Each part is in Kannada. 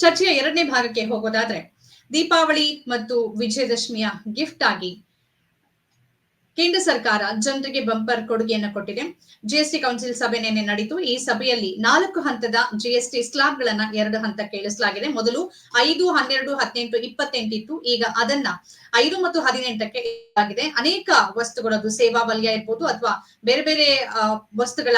ಚರ್ಚೆಯ ಎರಡನೇ ಭಾಗಕ್ಕೆ ಹೋಗೋದಾದ್ರೆ ದೀಪಾವಳಿ ಮತ್ತು ವಿಜಯದಶಮಿಯ ಗಿಫ್ಟ್ ಆಗಿ ಕೇಂದ್ರ ಸರ್ಕಾರ ಜನರಿಗೆ ಬಂಪರ್ ಕೊಡುಗೆಯನ್ನು ಕೊಟ್ಟಿದೆ. ಜಿಎಸ್ಟಿ ಕೌನ್ಸಿಲ್ ಸಭೆ ನಿನ್ನೆ ನಡೀತು. ಈ ಸಭೆಯಲ್ಲಿ ನಾಲ್ಕು ಹಂತದ ಜಿಎಸ್ಟಿ ಸ್ಲಾಬ್ ಗಳನ್ನ ಎರಡು ಹಂತಕ್ಕೆ ಇಳಿಸಲಾಗಿದೆ ಮೊದಲು ಐದು, ಹನ್ನೆರಡು, ಹದಿನೆಂಟು ಇಪ್ಪತ್ತೆಂಟಿತ್ತು ಈಗ ಅದನ್ನ ಐದು ಮತ್ತು ಹದಿನೆಂಟಕ್ಕೆ ಆಗಿದೆ ಅನೇಕ ವಸ್ತುಗಳದ್ದು ಸೇವಾ ವಲಯ ಇರ್ಬೋದು ಅಥವಾ ಬೇರೆ ಬೇರೆ ವಸ್ತುಗಳ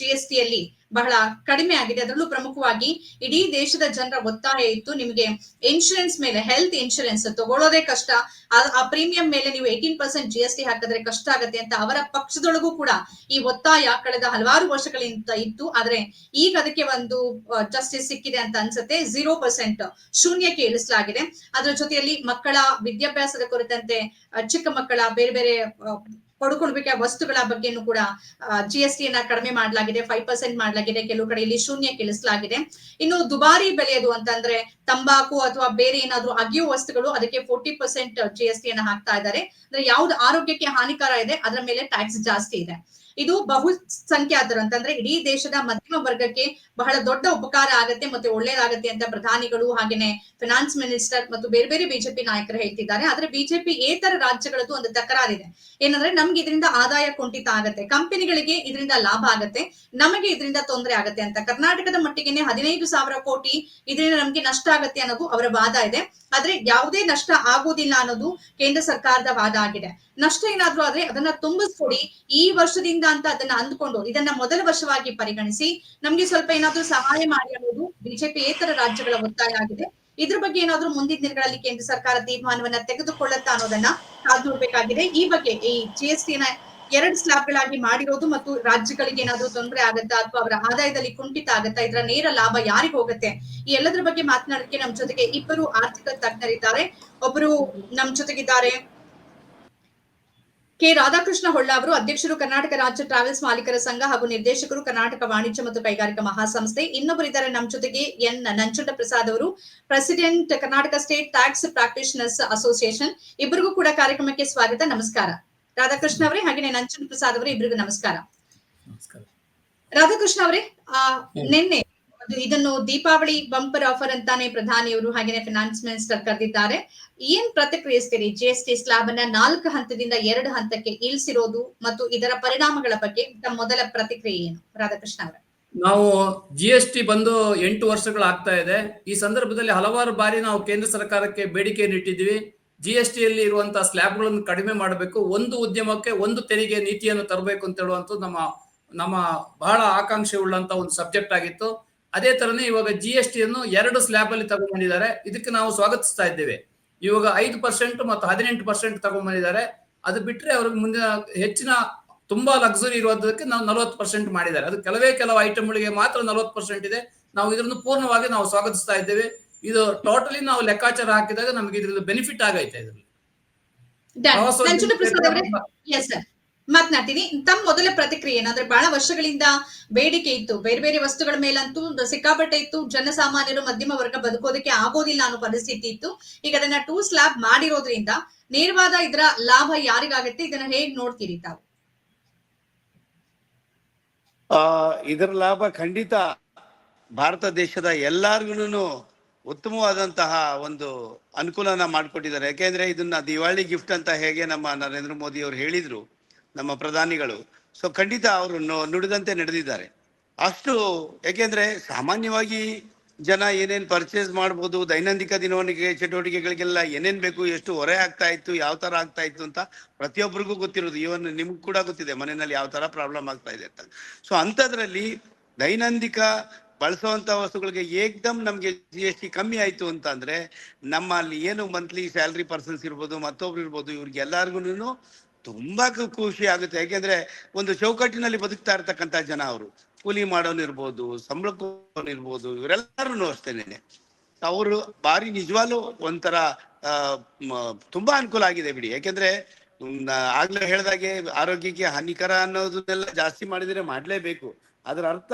ಜಿಎಸ್ಟಿಯಲ್ಲಿ ಬಹಳ ಕಡಿಮೆ ಆಗಿದೆ. ಅದರಲ್ಲೂ ಪ್ರಮುಖವಾಗಿ ಇಡೀ ದೇಶದ ಜನರ ಒತ್ತಾಯ ಇತ್ತು ನಿಮಗೆ ಇನ್ಶೂರೆನ್ಸ್ ಮೇಲೆ ಹೆಲ್ತ್ ಇನ್ಶೂರೆನ್ಸ್ ತಗೊಳ್ಳೋದೇ ಕಷ್ಟ. ಆ- ಪ್ರೀಮಿಯಂ ಮೇಲೆ ನೀವು eighteen percent G S T ಹಾಕಿದ್ರೆ ಕಷ್ಟ ಆಗತ್ತೆ ಅಂತ ಅವರ ಪಕ್ಷದೊಳಗೂ ಕೂಡ ಈ ಒತ್ತಾಯ ಕಳೆದ ಹಲವಾರು ವರ್ಷಗಳಿಂದ ಇತ್ತು. ಆದ್ರೆ ಈಗ ಅದಕ್ಕೆ ಒಂದು ಜಸ್ಟಿಸ್ ಸಿಕ್ಕಿದೆ ಅಂತ ಅನ್ಸುತ್ತೆ. ಜೀರೋ ಪರ್ಸೆಂಟ್ ಶೂನ್ಯಕ್ಕೆ ಇಳಿಸಲಾಗಿದೆ. ಅದರ ಜೊತೆಯಲ್ಲಿ ಮಕ್ಕಳ ವಿದ್ಯಾಭ್ಯಾಸದ ಕುರಿತಂತೆ ಚಿಕ್ಕ ಮಕ್ಕಳ ಬೇರೆ ಬೇರೆ ಆ, ಪಡ್ಕೊಳ್ಬೇಕಾದ ವಸ್ತುಗಳ ಬಗ್ಗೆನೂ ಕೂಡ ಜಿ ಎಸ್ ಟಿ ಅನ್ನ ಕಡಿಮೆ ಮಾಡಲಾಗಿದೆ ಫೈವ್ ಪರ್ಸೆಂಟ್ ಮಾಡಲಾಗಿದೆ ಕೆಲವು ಕಡೆ ಇಲ್ಲಿ ಶೂನ್ಯ ಕೆಲಸಲಾಗಿದೆ ಇನ್ನು ದುಬಾರಿ ಬೆಲೆಯದು ಅಂತಂದ್ರೆ ತಂಬಾಕು ಅಥವಾ ಬೇರೆ ಏನಾದ್ರು ಅಗಿಯೋ ವಸ್ತುಗಳು ಅದಕ್ಕೆ forty percent G S T ಅನ್ನ ಹಾಕ್ತಾ ಇದ್ದಾರೆ. ಅಂದ್ರೆ ಯಾವ್ದು ಆರೋಗ್ಯಕ್ಕೆ ಹಾನಿಕರ ಇದೆ ಅದರ ಮೇಲೆ ಟ್ಯಾಕ್ಸ್ ಜಾಸ್ತಿ ಇದೆ. ಇದು ಬಹು ಸಂಖ್ಯಾತರು ಅಂತಂದ್ರೆ ಇಡೀ ದೇಶದ ಮಧ್ಯಮ ವರ್ಗಕ್ಕೆ ಬಹಳ ದೊಡ್ಡ ಉಪಕಾರ ಆಗತ್ತೆ ಮತ್ತೆ ಒಳ್ಳೇದಾಗತ್ತೆ ಅಂತ ಪ್ರಧಾನಿಗಳು ಹಾಗೇನೆ ಫಿನಾನ್ಸ್ ಮಿನಿಸ್ಟರ್ ಮತ್ತು ಬೇರೆ ಬೇರೆ ಬಿಜೆಪಿ ನಾಯಕರು ಹೇಳ್ತಿದ್ದಾರೆ. ಆದ್ರೆ ಬಿಜೆಪಿ ಏತರ ರಾಜ್ಯಗಳದ್ದು ಒಂದು ತಕರಾರಿದೆ. ಏನಂದ್ರೆ ನಮ್ಗೆ ಇದರಿಂದ ಆದಾಯ ಕುಂಠಿತ ಆಗತ್ತೆ. ಕಂಪನಿಗಳಿಗೆ ಇದರಿಂದ ಲಾಭ ಆಗತ್ತೆ. ನಮಗೆ ಇದರಿಂದ ತೊಂದರೆ ಆಗತ್ತೆ ಅಂತ. ಕರ್ನಾಟಕದ ಮಟ್ಟಿಗೆನೆ ಹದಿನೈದು ಸಾವಿರ ಕೋಟಿ ಇದರಿಂದ ನಮ್ಗೆ ನಷ್ಟ ಆಗತ್ತೆ ಅನ್ನೋದು ಅವರ ವಾದ ಇದೆ. ಆದ್ರೆ ಯಾವುದೇ ನಷ್ಟ ಆಗೋದಿಲ್ಲ ಅನ್ನೋದು ಕೇಂದ್ರ ಸರ್ಕಾರದ ವಾದ ಆಗಿದೆ. ನಷ್ಟ ಏನಾದ್ರೂ ಆದ್ರೆ ಅದನ್ನ ತುಂಬಿಸ್ಕೊಡಿ. ಈ ವರ್ಷದಿಂದ ಅಂತ ಅದನ್ನ ಅಂದ್ಕೊಂಡು ಇದನ್ನ ಮೊದಲ ವರ್ಷವಾಗಿ ಪರಿಗಣಿಸಿ ನಮ್ಗೆ ಸ್ವಲ್ಪ ಏನಾದ್ರೂ ಸಹಾಯ ಮಾಡಿ ಬಿಜೆಪಿ ಏತರ ರಾಜ್ಯಗಳ ಒತ್ತಾಯ ಆಗಿದೆ. ಇದ್ರ ಬಗ್ಗೆ ಏನಾದ್ರೂ ಮುಂದಿನ ದಿನಗಳಲ್ಲಿ ಕೇಂದ್ರ ಸರ್ಕಾರ ತೀರ್ಮಾನವನ್ನ ತೆಗೆದುಕೊಳ್ಳುತ್ತಾ ಅನ್ನೋದನ್ನ ಕಾದು ಈ ಬಗ್ಗೆ ಈ ಜಿ ಎಸ್ ಟಿನ ಎರಡ್ ಸ್ಲಾಬ್ ಗಳಾಗಿ ಮಾಡಿರೋದು ಮತ್ತು ರಾಜ್ಯಗಳಿಗೆ ಏನಾದ್ರೂ ತೊಂದರೆ ಆಗತ್ತಾ ಅಥವಾ ಅವರ ಆದಾಯದಲ್ಲಿ ಕುಂಠಿತ ಆಗತ್ತಾ ಇದರ ನೇರ ಲಾಭ ಯಾರಿಗ್ ಹೋಗುತ್ತೆ? ಈ ಎಲ್ಲದ್ರ ಬಗ್ಗೆ ಮಾತನಾಡೋದಕ್ಕೆ ನಮ್ ಜೊತೆಗೆ ಇಬ್ಬರು ಆರ್ಥಿಕ ತಜ್ಞರಿದ್ದಾರೆ. ಒಬ್ಬರು ನಮ್ ಜೊತೆಗಿದ್ದಾರೆ. ಕೆ ರಾಧಾಕೃಷ್ಣ ಹೊಳ್ಳ ಅವರು ಅಧ್ಯಕ್ಷರು ಕರ್ನಾಟಕ ರಾಜ್ಯ ಟ್ರಾವೆಲ್ಸ್ ಮಾಲೀಕರ ಸಂಘ ಹಾಗೂ ನಿರ್ದೇಶಕರು ಕರ್ನಾಟಕ ವಾಣಿಜ್ಯ ಮತ್ತು ಕೈಗಾರಿಕಾ ಮಹಾಸಂಸ್ಥೆ. ಇನ್ನೊಬ್ಬರಿದ್ದಾರೆ ನಮ್ಮ ಜೊತೆಗೆ ಎನ್ ನಂಜುಂಡ ಪ್ರಸಾದ್ ಅವರು president Karnataka state tax practitioners association ಇಬ್ಬರಿಗೂ ಕೂಡ ಕಾರ್ಯಕ್ರಮಕ್ಕೆ ಸ್ವಾಗತ ನಮಸ್ಕಾರ. ರಾಧಾಕೃಷ್ಣ ಅವರೇ ಹಾಗೆ ನಂಜುಂಡ ಪ್ರಸಾದ್ ಅವರೇ ಇಬ್ಬರಿಗೂ ನಮಸ್ಕಾರ. ರಾಧಾಕೃಷ್ಣ ಅವರೇ ಆ ನಿನ್ನೆ ಇದನ್ನು ದೀಪಾವಳಿ ಬಂಪರ್ ಆಫರ್ ಅಂತಾನೆ ಪ್ರಧಾನಿಯವರು ಹಾಗೇನೆ ಫಿನಾನ್ಸ್ ಮಿನಿಸ್ಟರ್ ಕರೆದಿದ್ದಾರೆ. ಏನ್ ಪ್ರತಿಕ್ರಿಯಿಸ್ತೀರಿ? ಜಿ ಎಸ್ ಟಿ ಸ್ಲಾಬ್ ಅನ್ನ ನಾಲ್ಕು ಹಂತದಿಂದ ಎರಡು ಹಂತಕ್ಕೆ ಇಳಿಸಿರೋದು ಮತ್ತು ಇದರ ಪರಿಣಾಮಗಳ ಬಗ್ಗೆ ತಮ್ಮ ಮೊದಲ ಪ್ರತಿಕ್ರಿಯೆ ಏನು? ರಾಧಾಕೃಷ್ಣ ಅವರ. ನಾವು ಜಿ ಎಸ್ ಟಿ ಬಂದು ಎಂಟು ವರ್ಷಗಳಾಗ್ತಾ ಇದೆ. ಈ ಸಂದರ್ಭದಲ್ಲಿ ಹಲವಾರು ಬಾರಿ ನಾವು ಕೇಂದ್ರ ಸರ್ಕಾರಕ್ಕೆ ಬೇಡಿಕೆಯನ್ನು ಇಟ್ಟಿದ್ವಿ ಜಿ ಎಸ್ ಟಿಯಲ್ಲಿ ಇರುವಂತಹ ಸ್ಲ್ಯಾಬ್ಗಳನ್ನು ಕಡಿಮೆ ಮಾಡಬೇಕು. ಒಂದು ಉದ್ಯಮಕ್ಕೆ ಒಂದು ತೆರಿಗೆ ನೀತಿಯನ್ನು ತರಬೇಕು ಅಂತ ಹೇಳುವಂಥದ್ದು ನಮ್ಮ ನಮ್ಮ ಬಹಳ ಆಕಾಂಕ್ಷೆ ಉಳ್ಳಂತ ಒಂದು ಸಬ್ಜೆಕ್ಟ್ ಆಗಿತ್ತು. ಅದೇ ತರನೇ ಇವಾಗ ಜಿ ಎಸ್ ಟಿಯನ್ನು ಎರಡು ಸ್ಲ್ಯಾಬ್ ಅಲ್ಲಿ ತಗೊಂಡಿದ್ದಾರೆ ಇದಕ್ಕೆ ನಾವು ಸ್ವಾಗತಿಸ್ತಾ ಇದ್ದೇವೆ. ಇವಾಗ ಐದು ಪರ್ಸೆಂಟ್ ಮತ್ತು ಹದಿನೆಂಟು ಪರ್ಸೆಂಟ್ ತಗೊಂಡ್ಬಂದಿದ್ದಾರೆ. ಅದು ಬಿಟ್ಟರೆ ಅವ್ರಿಗೆ ಮುಂದಿನ ಹೆಚ್ಚಿನ ತುಂಬಾ ಲಕ್ಸುರಿ ಇರೋದಕ್ಕೆ ನಾವು ನಲವತ್ತು ಪರ್ಸೆಂಟ್ ಮಾಡಿದ್ದಾರೆ. ಅದು ಕೆಲವೇ ಕೆಲವು ಐಟಮ್ಗಳಿಗೆ ಮಾತ್ರ ನಲವತ್ತು ಪರ್ಸೆಂಟ್ ಇದೆ. ನಾವು ಇದನ್ನು ಪೂರ್ಣವಾಗಿ ನಾವು ಸ್ವಾಗತಿಸ್ತಾ ಇದ್ದೇವೆ. ಇದು ಟೋಟಲಿ ನಾವು ಲೆಕ್ಕಾಚಾರ ಹಾಕಿದಾಗ ನಮಗೆ ಇದ್ರದ್ದು ಬೆನಿಫಿಟ್ ಆಗೈತೆ ಇದರಲ್ಲಿ. ಮಾತನಾಡ್ತೀನಿ. ತಮ್ಮ ಮೊದಲ ಪ್ರತಿಕ್ರಿಯೆ ಏನಂದ್ರೆ, ಬಹಳ ವರ್ಷಗಳಿಂದ ಬೇಡಿಕೆ ಇತ್ತು. ಬೇರೆ ಬೇರೆ ವಸ್ತುಗಳ ಮೇಲಂತೂ ಸಿಕ್ಕಾಪಟ್ಟೆ ಇತ್ತು. ಜನಸಾಮಾನ್ಯರು ಮಧ್ಯಮ ವರ್ಗ ಬದುಕೋದಕ್ಕೆ ಆಗೋದಿಲ್ಲ ಅನ್ನೋ ಪರಿಸ್ಥಿತಿ ಇತ್ತು. ಈಗ ಅದನ್ನ ಟೂ ಸ್ಲ್ಯಾಬ್ ಮಾಡಿರೋದ್ರಿಂದ ನೇರವಾದ ಇದರ ಲಾಭ ಯಾರಿಗಾಗತ್ತೆ? ಇದನ್ನ ಹೇಗ್ ನೋಡ್ತೀರಿ ತಾವು? ಆ, ಇದರ ಲಾಭ ಖಂಡಿತ ಭಾರತ ದೇಶದ ಎಲ್ಲಾರ್ಗು ಉತ್ತಮವಾದಂತಹ ಒಂದು ಅನುಕೂಲನ ಮಾಡಿಕೊಟ್ಟಿದ್ದಾರೆ. ಯಾಕೆಂದ್ರೆ ಇದನ್ನ ದಿವಾಳಿ ಗಿಫ್ಟ್ ಅಂತ ಹೇಗೆ ನಮ್ಮ ನರೇಂದ್ರ ಮೋದಿ ಅವರು ಹೇಳಿದ್ರು. ನಮ್ಮ ಪ್ರಧಾನಿಗಳು. ಸೊ ಖಂಡಿತ ಅವರು ನುಡಿದಂತೆ ನಡೆದಿದ್ದಾರೆ. ಅಷ್ಟು ಯಾಕೆಂದ್ರೆ ಸಾಮಾನ್ಯವಾಗಿ ಜನ ಏನೇನು ಪರ್ಚೇಸ್ ಮಾಡ್ಬೋದು ದೈನಂದಿಕ ದಿನವಣಿಗೆ, ಚಟುವಟಿಕೆಗಳಿಗೆಲ್ಲ ಏನೇನು ಬೇಕು, ಎಷ್ಟು ಹೊರೆ ಆಗ್ತಾ ಇತ್ತು, ಯಾವ ಥರ ಆಗ್ತಾ ಇತ್ತು ಅಂತ ಪ್ರತಿಯೊಬ್ಬರಿಗೂ ಗೊತ್ತಿರೋದು. ಇವನ್ ನಿಮ್ಗೆ ಕೂಡ ಗೊತ್ತಿದೆ, ಮನೆಯಲ್ಲಿ ಯಾವ ತರ ಪ್ರಾಬ್ಲಮ್ ಆಗ್ತಾ ಇದೆ ಅಂತ. ಸೊ ಅಂಥದ್ರಲ್ಲಿ ದೈನಂದಿಕ ಬಳಸುವಂಥ ವಸ್ತುಗಳಿಗೆ ಏಕ್ದಮ್ ನಮಗೆ ಜಿ ಎಸ್ ಟಿ ಕಮ್ಮಿ ಆಯ್ತು ಅಂತ ಅಂದ್ರೆ, ನಮ್ಮಲ್ಲಿ ಏನು ಮಂತ್ಲಿ ಸ್ಯಾಲ್ರಿ ಪರ್ಸನ್ಸ್ ಇರ್ಬೋದು, ಮತ್ತೊಬ್ರು ಇರ್ಬೋದು, ಇವ್ರಿಗೆ ಎಲ್ಲಾರ್ಗು ತುಂಬಾ ಖುಷಿ ಆಗುತ್ತೆ. ಯಾಕೆಂದ್ರೆ ಒಂದು ಚೌಕಟ್ಟಿನಲ್ಲಿ ಬದುಕ್ತಾ ಇರ್ತಕ್ಕಂತ ಜನ ಅವರು. ಕೂಲಿ ಮಾಡೋನಿರ್ಬೋದು ಇರ್ಬೋದು ಸಂಬಳಕ್ಕೆ ಇರ್ಬೋದು ಇವರೆಲ್ಲರೂ ಅಷ್ಟೇನೆ ಅವರು ಬಾರಿ ನಿಜವಾಗ್ಲೂ ಒಂಥರ ತುಂಬಾ ಅನುಕೂಲ ಆಗಿದೆ ಬಿಡಿ. ಯಾಕೆಂದ್ರೆ ಆಗ್ಲೇ ಹೇಳ್ದಾಗೆ ಆರೋಗ್ಯಕ್ಕೆ ಹಾನಿಕರ ಅನ್ನೋದನ್ನೆಲ್ಲ ಜಾಸ್ತಿ ಮಾಡಿದ್ರೆ ಮಾಡ್ಲೇಬೇಕು. ಅದರ ಅರ್ಥ,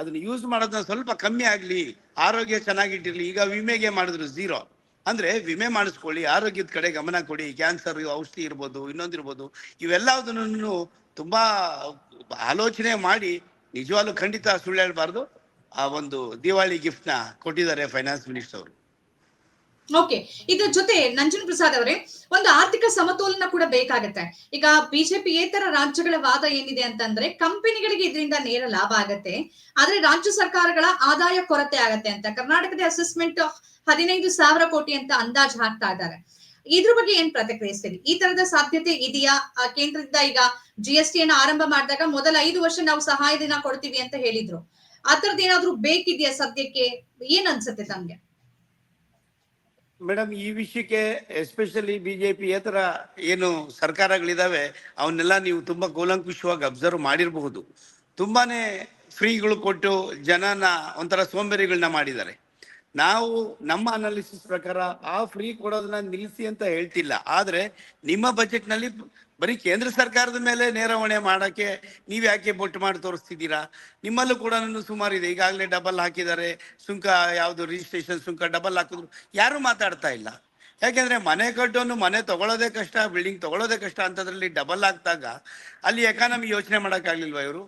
ಅದನ್ನ ಯೂಸ್ ಮಾಡೋದನ್ನ ಸ್ವಲ್ಪ ಕಮ್ಮಿ ಆಗ್ಲಿ, ಆರೋಗ್ಯ ಚೆನ್ನಾಗಿಟ್ಟಿರ್ಲಿ, ಈಗ ವಿಮೆಗೆ ಮಾಡಿದ್ರು ಝೀರೋ ಅಂದ್ರೆ ವಿಮೆ ಮಾಡಿಸ್ಕೊಳ್ಳಿ, ಆರೋಗ್ಯದ ಕಡೆ ಗಮನ ಕೊಡಿ ಕ್ಯಾನ್ಸರ್ ಔಷಧಿ ಇರ್ಬೋದು ಇನ್ನೊಂದಿರ್ಬೋದು ಇವೆಲ್ಲದನ್ನು ತುಂಬಾ ಆಲೋಚನೆ ಮಾಡಿ ನಿಜವಾಗ್ಲೂ ಖಂಡಿತ ಸುಳ್ಳು ಹೇಳ್ಬಾರ್ದು. ಆ ಒಂದು ದಿವಾಳಿ ಗಿಫ್ಟ್ನ ಕೊಟ್ಟಿದ್ದಾರೆ ಫೈನಾನ್ಸ್ ಮಿನಿಸ್ಟರ್ ಅವರು. ಓಕೆ ಇದ್ರ ಜೊತೆ ನಂಜನ್ ಪ್ರಸಾದ್ ಅವರೇ, ಒಂದು ಆರ್ಥಿಕ ಸಮತೋಲನ ಕೂಡ ಬೇಕಾಗತ್ತೆ. ಈಗ ಬಿಜೆಪಿ ಏತರ ರಾಜ್ಯಗಳ ವಾದ ಏನಿದೆ ಅಂತಂದ್ರೆ, ಕಂಪನಿಗಳಿಗೆ ಇದರಿಂದ ನೇರ ಲಾಭ ಆಗತ್ತೆ. ಆದ್ರೆ ರಾಜ್ಯ ಸರ್ಕಾರಗಳ ಆದಾಯ ಕೊರತೆ ಆಗತ್ತೆ ಅಂತ. ಕರ್ನಾಟಕದ ಅಸೆಸ್ಮೆಂಟ್ ಹದಿನೈದು ಸಾವಿರ ಕೋಟಿ ಅಂತ ಅಂದಾಜ್ ಹಾಕ್ತಾ ಇದ್ದಾರೆ. ಇದ್ರ ಬಗ್ಗೆ ಏನ್ ಪ್ರತಿಕ್ರಿಯಿಸ್ತೀರಿ? ಈ ತರದ ಸಾಧ್ಯತೆ ಇದೆಯಾ? ಕೇಂದ್ರದಿಂದ ಈಗ ಜಿ ಎಸ್ ಟಿ ಅನ್ನು ಆರಂಭ ಮಾಡಿದಾಗ ಮೊದಲ ಐದು ವರ್ಷ ನಾವು ಸಹಾಯಧನ ಕೊಡ್ತೀವಿ ಅಂತ ಹೇಳಿದ್ರು. ಆ ತರದ್ ಏನಾದ್ರೂ ಬೇಕಿದೆಯಾ ಸದ್ಯಕ್ಕೆ? ಏನ್ ಅನ್ಸುತ್ತೆ ತಮ್ಗೆ? ಮೇಡಮ್, ಈ ವಿಷಯಕ್ಕೆ ಎಸ್ಪೆಷಲಿ ಬಿಜೆಪಿ ಏತರ ಏನು ಸರ್ಕಾರಗಳಿದಾವೆ, ಅವನ್ನೆಲ್ಲ ನೀವು ತುಂಬಾ ಕೂಲಂಕುಷವಾಗಿ ಅಬ್ಸರ್ವ್ ಮಾಡಿರಬಹುದು. ತುಂಬಾನೇ ಫ್ರೀಗಳು ಕೊಟ್ಟು ಜನನ ಒಂಥರ ಸೋಂಬೇರಿಗಳನ್ನ ಮಾಡಿದ್ದಾರೆ. ನಾವು ನಮ್ಮ ಅನಾಲಿಸಿಸ್ ಪ್ರಕಾರ ಆ ಫ್ರೀ ಕೊಡೋದನ್ನ ನಿಲ್ಲಿಸಿ ಅಂತ ಹೇಳ್ತಿಲ್ಲ. ಆದ್ರೆ ನಿಮ್ಮ ಬಜೆಟ್ನಲ್ಲಿ ಬರೀ ಕೇಂದ್ರ ಸರ್ಕಾರದ ಮೇಲೆ ನೇರ ಹೊಣೆ ಮಾಡಕ್ಕೆ ನೀವು ಯಾಕೆ ಬೊಟ್ಟು ಮಾಡಿ ತೋರಿಸ್ತಿದ್ದೀರಾ? ನಿಮ್ಮಲ್ಲೂ ಕೂಡ ಸುಮಾರು ಇದೆ. ಈಗಾಗಲೇ ಡಬಲ್ ಹಾಕಿದ್ದಾರೆ. ಸುಂಕ ಯಾವುದು ರಿಜಿಸ್ಟ್ರೇಷನ್ ಸುಂಕ ಡಬಲ್ ಹಾಕಿದ್ರು. ಯಾರು ಮಾತಾಡ್ತಾ ಇಲ್ಲ. ಯಾಕೆಂದ್ರೆ ಮನೆ ಕಟ್ಟೋನು ಮನೆ ತಗೊಳ್ಳೋದೇ ಕಷ್ಟ ಬಿಲ್ಡಿಂಗ್ ತಗೊಳ್ಳೋದೇ ಕಷ್ಟ ಅಂತದ್ರಲ್ಲಿ ಡಬಲ್ ಆಗ್ದಾಗ ಅಲ್ಲಿ ಎಕಾನಮಿ ಯೋಚನೆ ಮಾಡೋಕ್ಕಾಗಲಿಲ್ವ ಇವರು?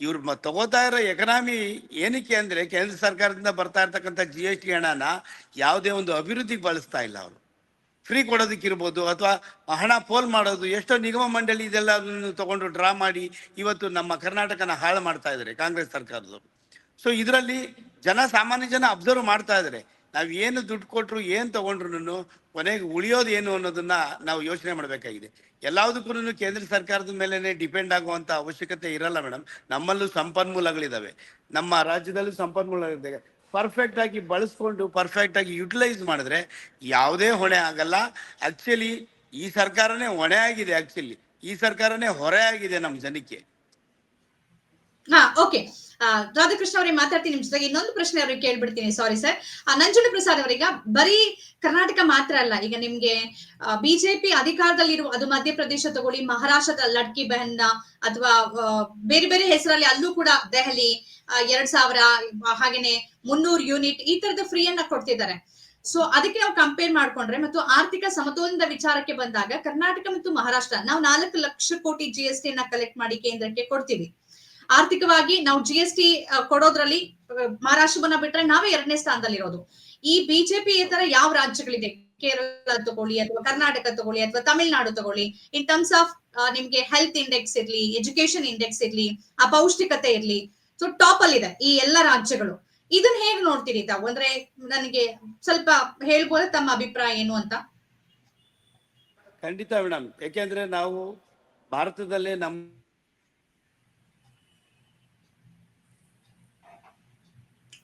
ಇವ್ರು ತಗೋತಾ ಇರೋ ಎಕನಾಮಿ ಏನಕ್ಕೆ ಅಂದ್ರೆ ಕೇಂದ್ರ ಸರ್ಕಾರದಿಂದ ಬರ್ತಾ ಇರ್ತಕ್ಕಂಥ ಜಿ ಎಸ್ ಟಿ ಹಣನ ಯಾವುದೇ ಒಂದು ಅಭಿವೃದ್ಧಿಗೆ ಬಳಸ್ತಾ ಇಲ್ಲ ಅವರು. ಫ್ರೀ ಕೊಡೋದಕ್ಕಿರ್ಬೋದು ಅಥವಾ ಹಣ ಪೋಲ್ ಮಾಡೋದು, ಎಷ್ಟೋ ನಿಗಮ ಮಂಡಳಿ ಇದೆಲ್ಲ ತಗೊಂಡು ಡ್ರಾ ಮಾಡಿ ಇವತ್ತು ನಮ್ಮ ಕರ್ನಾಟಕನ ಹಾಳು ಮಾಡ್ತಾ ಇದ್ದಾರೆ ಕಾಂಗ್ರೆಸ್ ಸರ್ಕಾರದವರು. ಸೊ ಇದರಲ್ಲಿ ಜನ, ಸಾಮಾನ್ಯ ಜನ ಅಬ್ಸರ್ವ್ ಮಾಡ್ತಾ ಇದ್ದಾರೆ. ನಾವು ಏನು ದುಡ್ಡು ಕೊಟ್ರು, ಏನು ತಗೊಂಡ್ರು ಕೊನೆಗೆ ಉಳಿಯೋದು ಏನು ಅನ್ನೋದನ್ನ ನಾವು ಯೋಚನೆ ಮಾಡಬೇಕಾಗಿದೆ. ಎಲ್ಲದಕ್ಕೂ ಕೇಂದ್ರ ಸರ್ಕಾರದ ಮೇಲೆನೆ ಡಿಪೆಂಡ್ ಆಗುವಂತ ಅವಶ್ಯಕತೆ ಇರಲ್ಲ ಮೇಡಮ್ ನಮ್ಮಲ್ಲೂ ಸಂಪನ್ಮೂಲಗಳಿದಾವೆ. ನಮ್ಮ ರಾಜ್ಯದಲ್ಲೂ ಸಂಪನ್ಮೂಲಗಳಿದೆ ಪರ್ಫೆಕ್ಟ್ ಆಗಿ ಬಳಸ್ಕೊಂಡು ಪರ್ಫೆಕ್ಟ್ ಆಗಿ ಯುಟಿಲೈಸ್ ಮಾಡಿದ್ರೆ ಯಾವುದೇ ಹೊಣೆ ಆಗಲ್ಲ. ಆಕ್ಚುಲಿ ಈ ಸರ್ಕಾರನೇ ಹೊಣೆ ಆಗಿದೆ ಆಕ್ಚುಲಿ ಈ ಸರ್ಕಾರನೇ ಹೊರೆ ಆಗಿದೆ ನಮ್ಮ ಜನಕ್ಕೆ. ಹಾ ಓಕೆ ರಾಧಾಕೃಷ್ಣ ಅವರೇ ಮಾತಾಡ್ತೀನಿ ನಿಮ್ ಜೊತೆಗೆ. ಇನ್ನೊಂದು ಪ್ರಶ್ನೆ ಅವ್ರಿಗೆ ಕೇಳ್ಬಿಡ್ತೀನಿ. ಸಾರಿ ಸರ್ ನಂಜುಂಡ ಪ್ರಸಾದ್ ಅವರೀಗ ಬರೀ ಕರ್ನಾಟಕ ಮಾತ್ರ ಅಲ್ಲ, ಈಗ ನಿಮ್ಗೆ ಬಿಜೆಪಿ ಅಧಿಕಾರದಲ್ಲಿರುವ, ಅದು ಮಧ್ಯಪ್ರದೇಶ ತಗೊಳ್ಳಿ, ಮಹಾರಾಷ್ಟ್ರದ ಲಡ್ಕಿ ಬೆಹನ್ ಅಥವಾ ಬೇರೆ ಬೇರೆ ಹೆಸರಲ್ಲಿ ಅಲ್ಲೂ ಕೂಡ ದೆಹಲಿ ಎರಡ್ ಸಾವಿರ, ಹಾಗೇನೆ ಮುನ್ನೂರು ಯೂನಿಟ್ ಈ ತರದ ಫ್ರೀ ಅನ್ನ ಕೊಡ್ತಿದ್ದಾರೆ. ಸೊ ಅದಕ್ಕೆ ನಾವು ಕಂಪೇರ್ ಮಾಡ್ಕೊಂಡ್ರೆ, ಮತ್ತು ಆರ್ಥಿಕ ಸಮತೋಲನದ ವಿಚಾರಕ್ಕೆ ಬಂದಾಗ ಕರ್ನಾಟಕ ಮತ್ತು ಮಹಾರಾಷ್ಟ್ರ, ನಾವು ನಾಲ್ಕು lakh crore G S T ಅನ್ನ ಕಲೆಕ್ಟ್ ಮಾಡಿ ಕೇಂದ್ರಕ್ಕೆ ಕೊಡ್ತೀವಿ. ಆರ್ಥಿಕವಾಗಿ ನಾವು ಜಿ ಎಸ್ ಟಿ ಕೊಡೋದ್ರಲ್ಲಿ ಮಹಾರಾಷ್ಟ್ರವನ್ನ ಬಿಟ್ರೆ ನಾವೇ ಎರಡನೇ ಸ್ಥಾನದಲ್ಲಿರೋದು. ಈ ಬಿಜೆಪಿ ತರ ಯಾವ ರಾಜ್ಯಗಳಿದೆ? ಕೇರಳ ತಗೊಳ್ಳಿ ಅಥವಾ ಕರ್ನಾಟಕ ತಗೊಳ್ಳಿ ಅಥವಾ ತಮಿಳ್ನಾಡು ತಗೊಳ್ಳಿ. ಇನ್ ಟರ್ಮ್ಸ್ ಆಫ್ ನಿಮ್ಗೆ ಹೆಲ್ತ್ ಇಂಡೆಕ್ಸ್ ಇರ್ಲಿ ಎಜುಕೇಶನ್ ಇಂಡೆಕ್ಸ್ ಇರ್ಲಿ ಅಪೌಷ್ಟಿಕತೆ ಇರ್ಲಿ ಸೊ ಟಾಪ್ ಅಲ್ಲಿ ಇದೆ ಈ ಎಲ್ಲ ರಾಜ್ಯಗಳು. ಇದನ್ನ ಹೇಗ್ ನೋಡ್ತೀರಿ ತಾವು? ಅಂದ್ರೆ ನನಗೆ ಸ್ವಲ್ಪ ಹೇಳ್ಬೋದ? ತಮ್ಮ ಅಭಿಪ್ರಾಯ ಏನು ಅಂತ? ಖಂಡಿತ ಮೇಡಮ್ ಯಾಕೆಂದ್ರೆ ನಾವು ಭಾರತದಲ್ಲೇ ನಮ್ಮ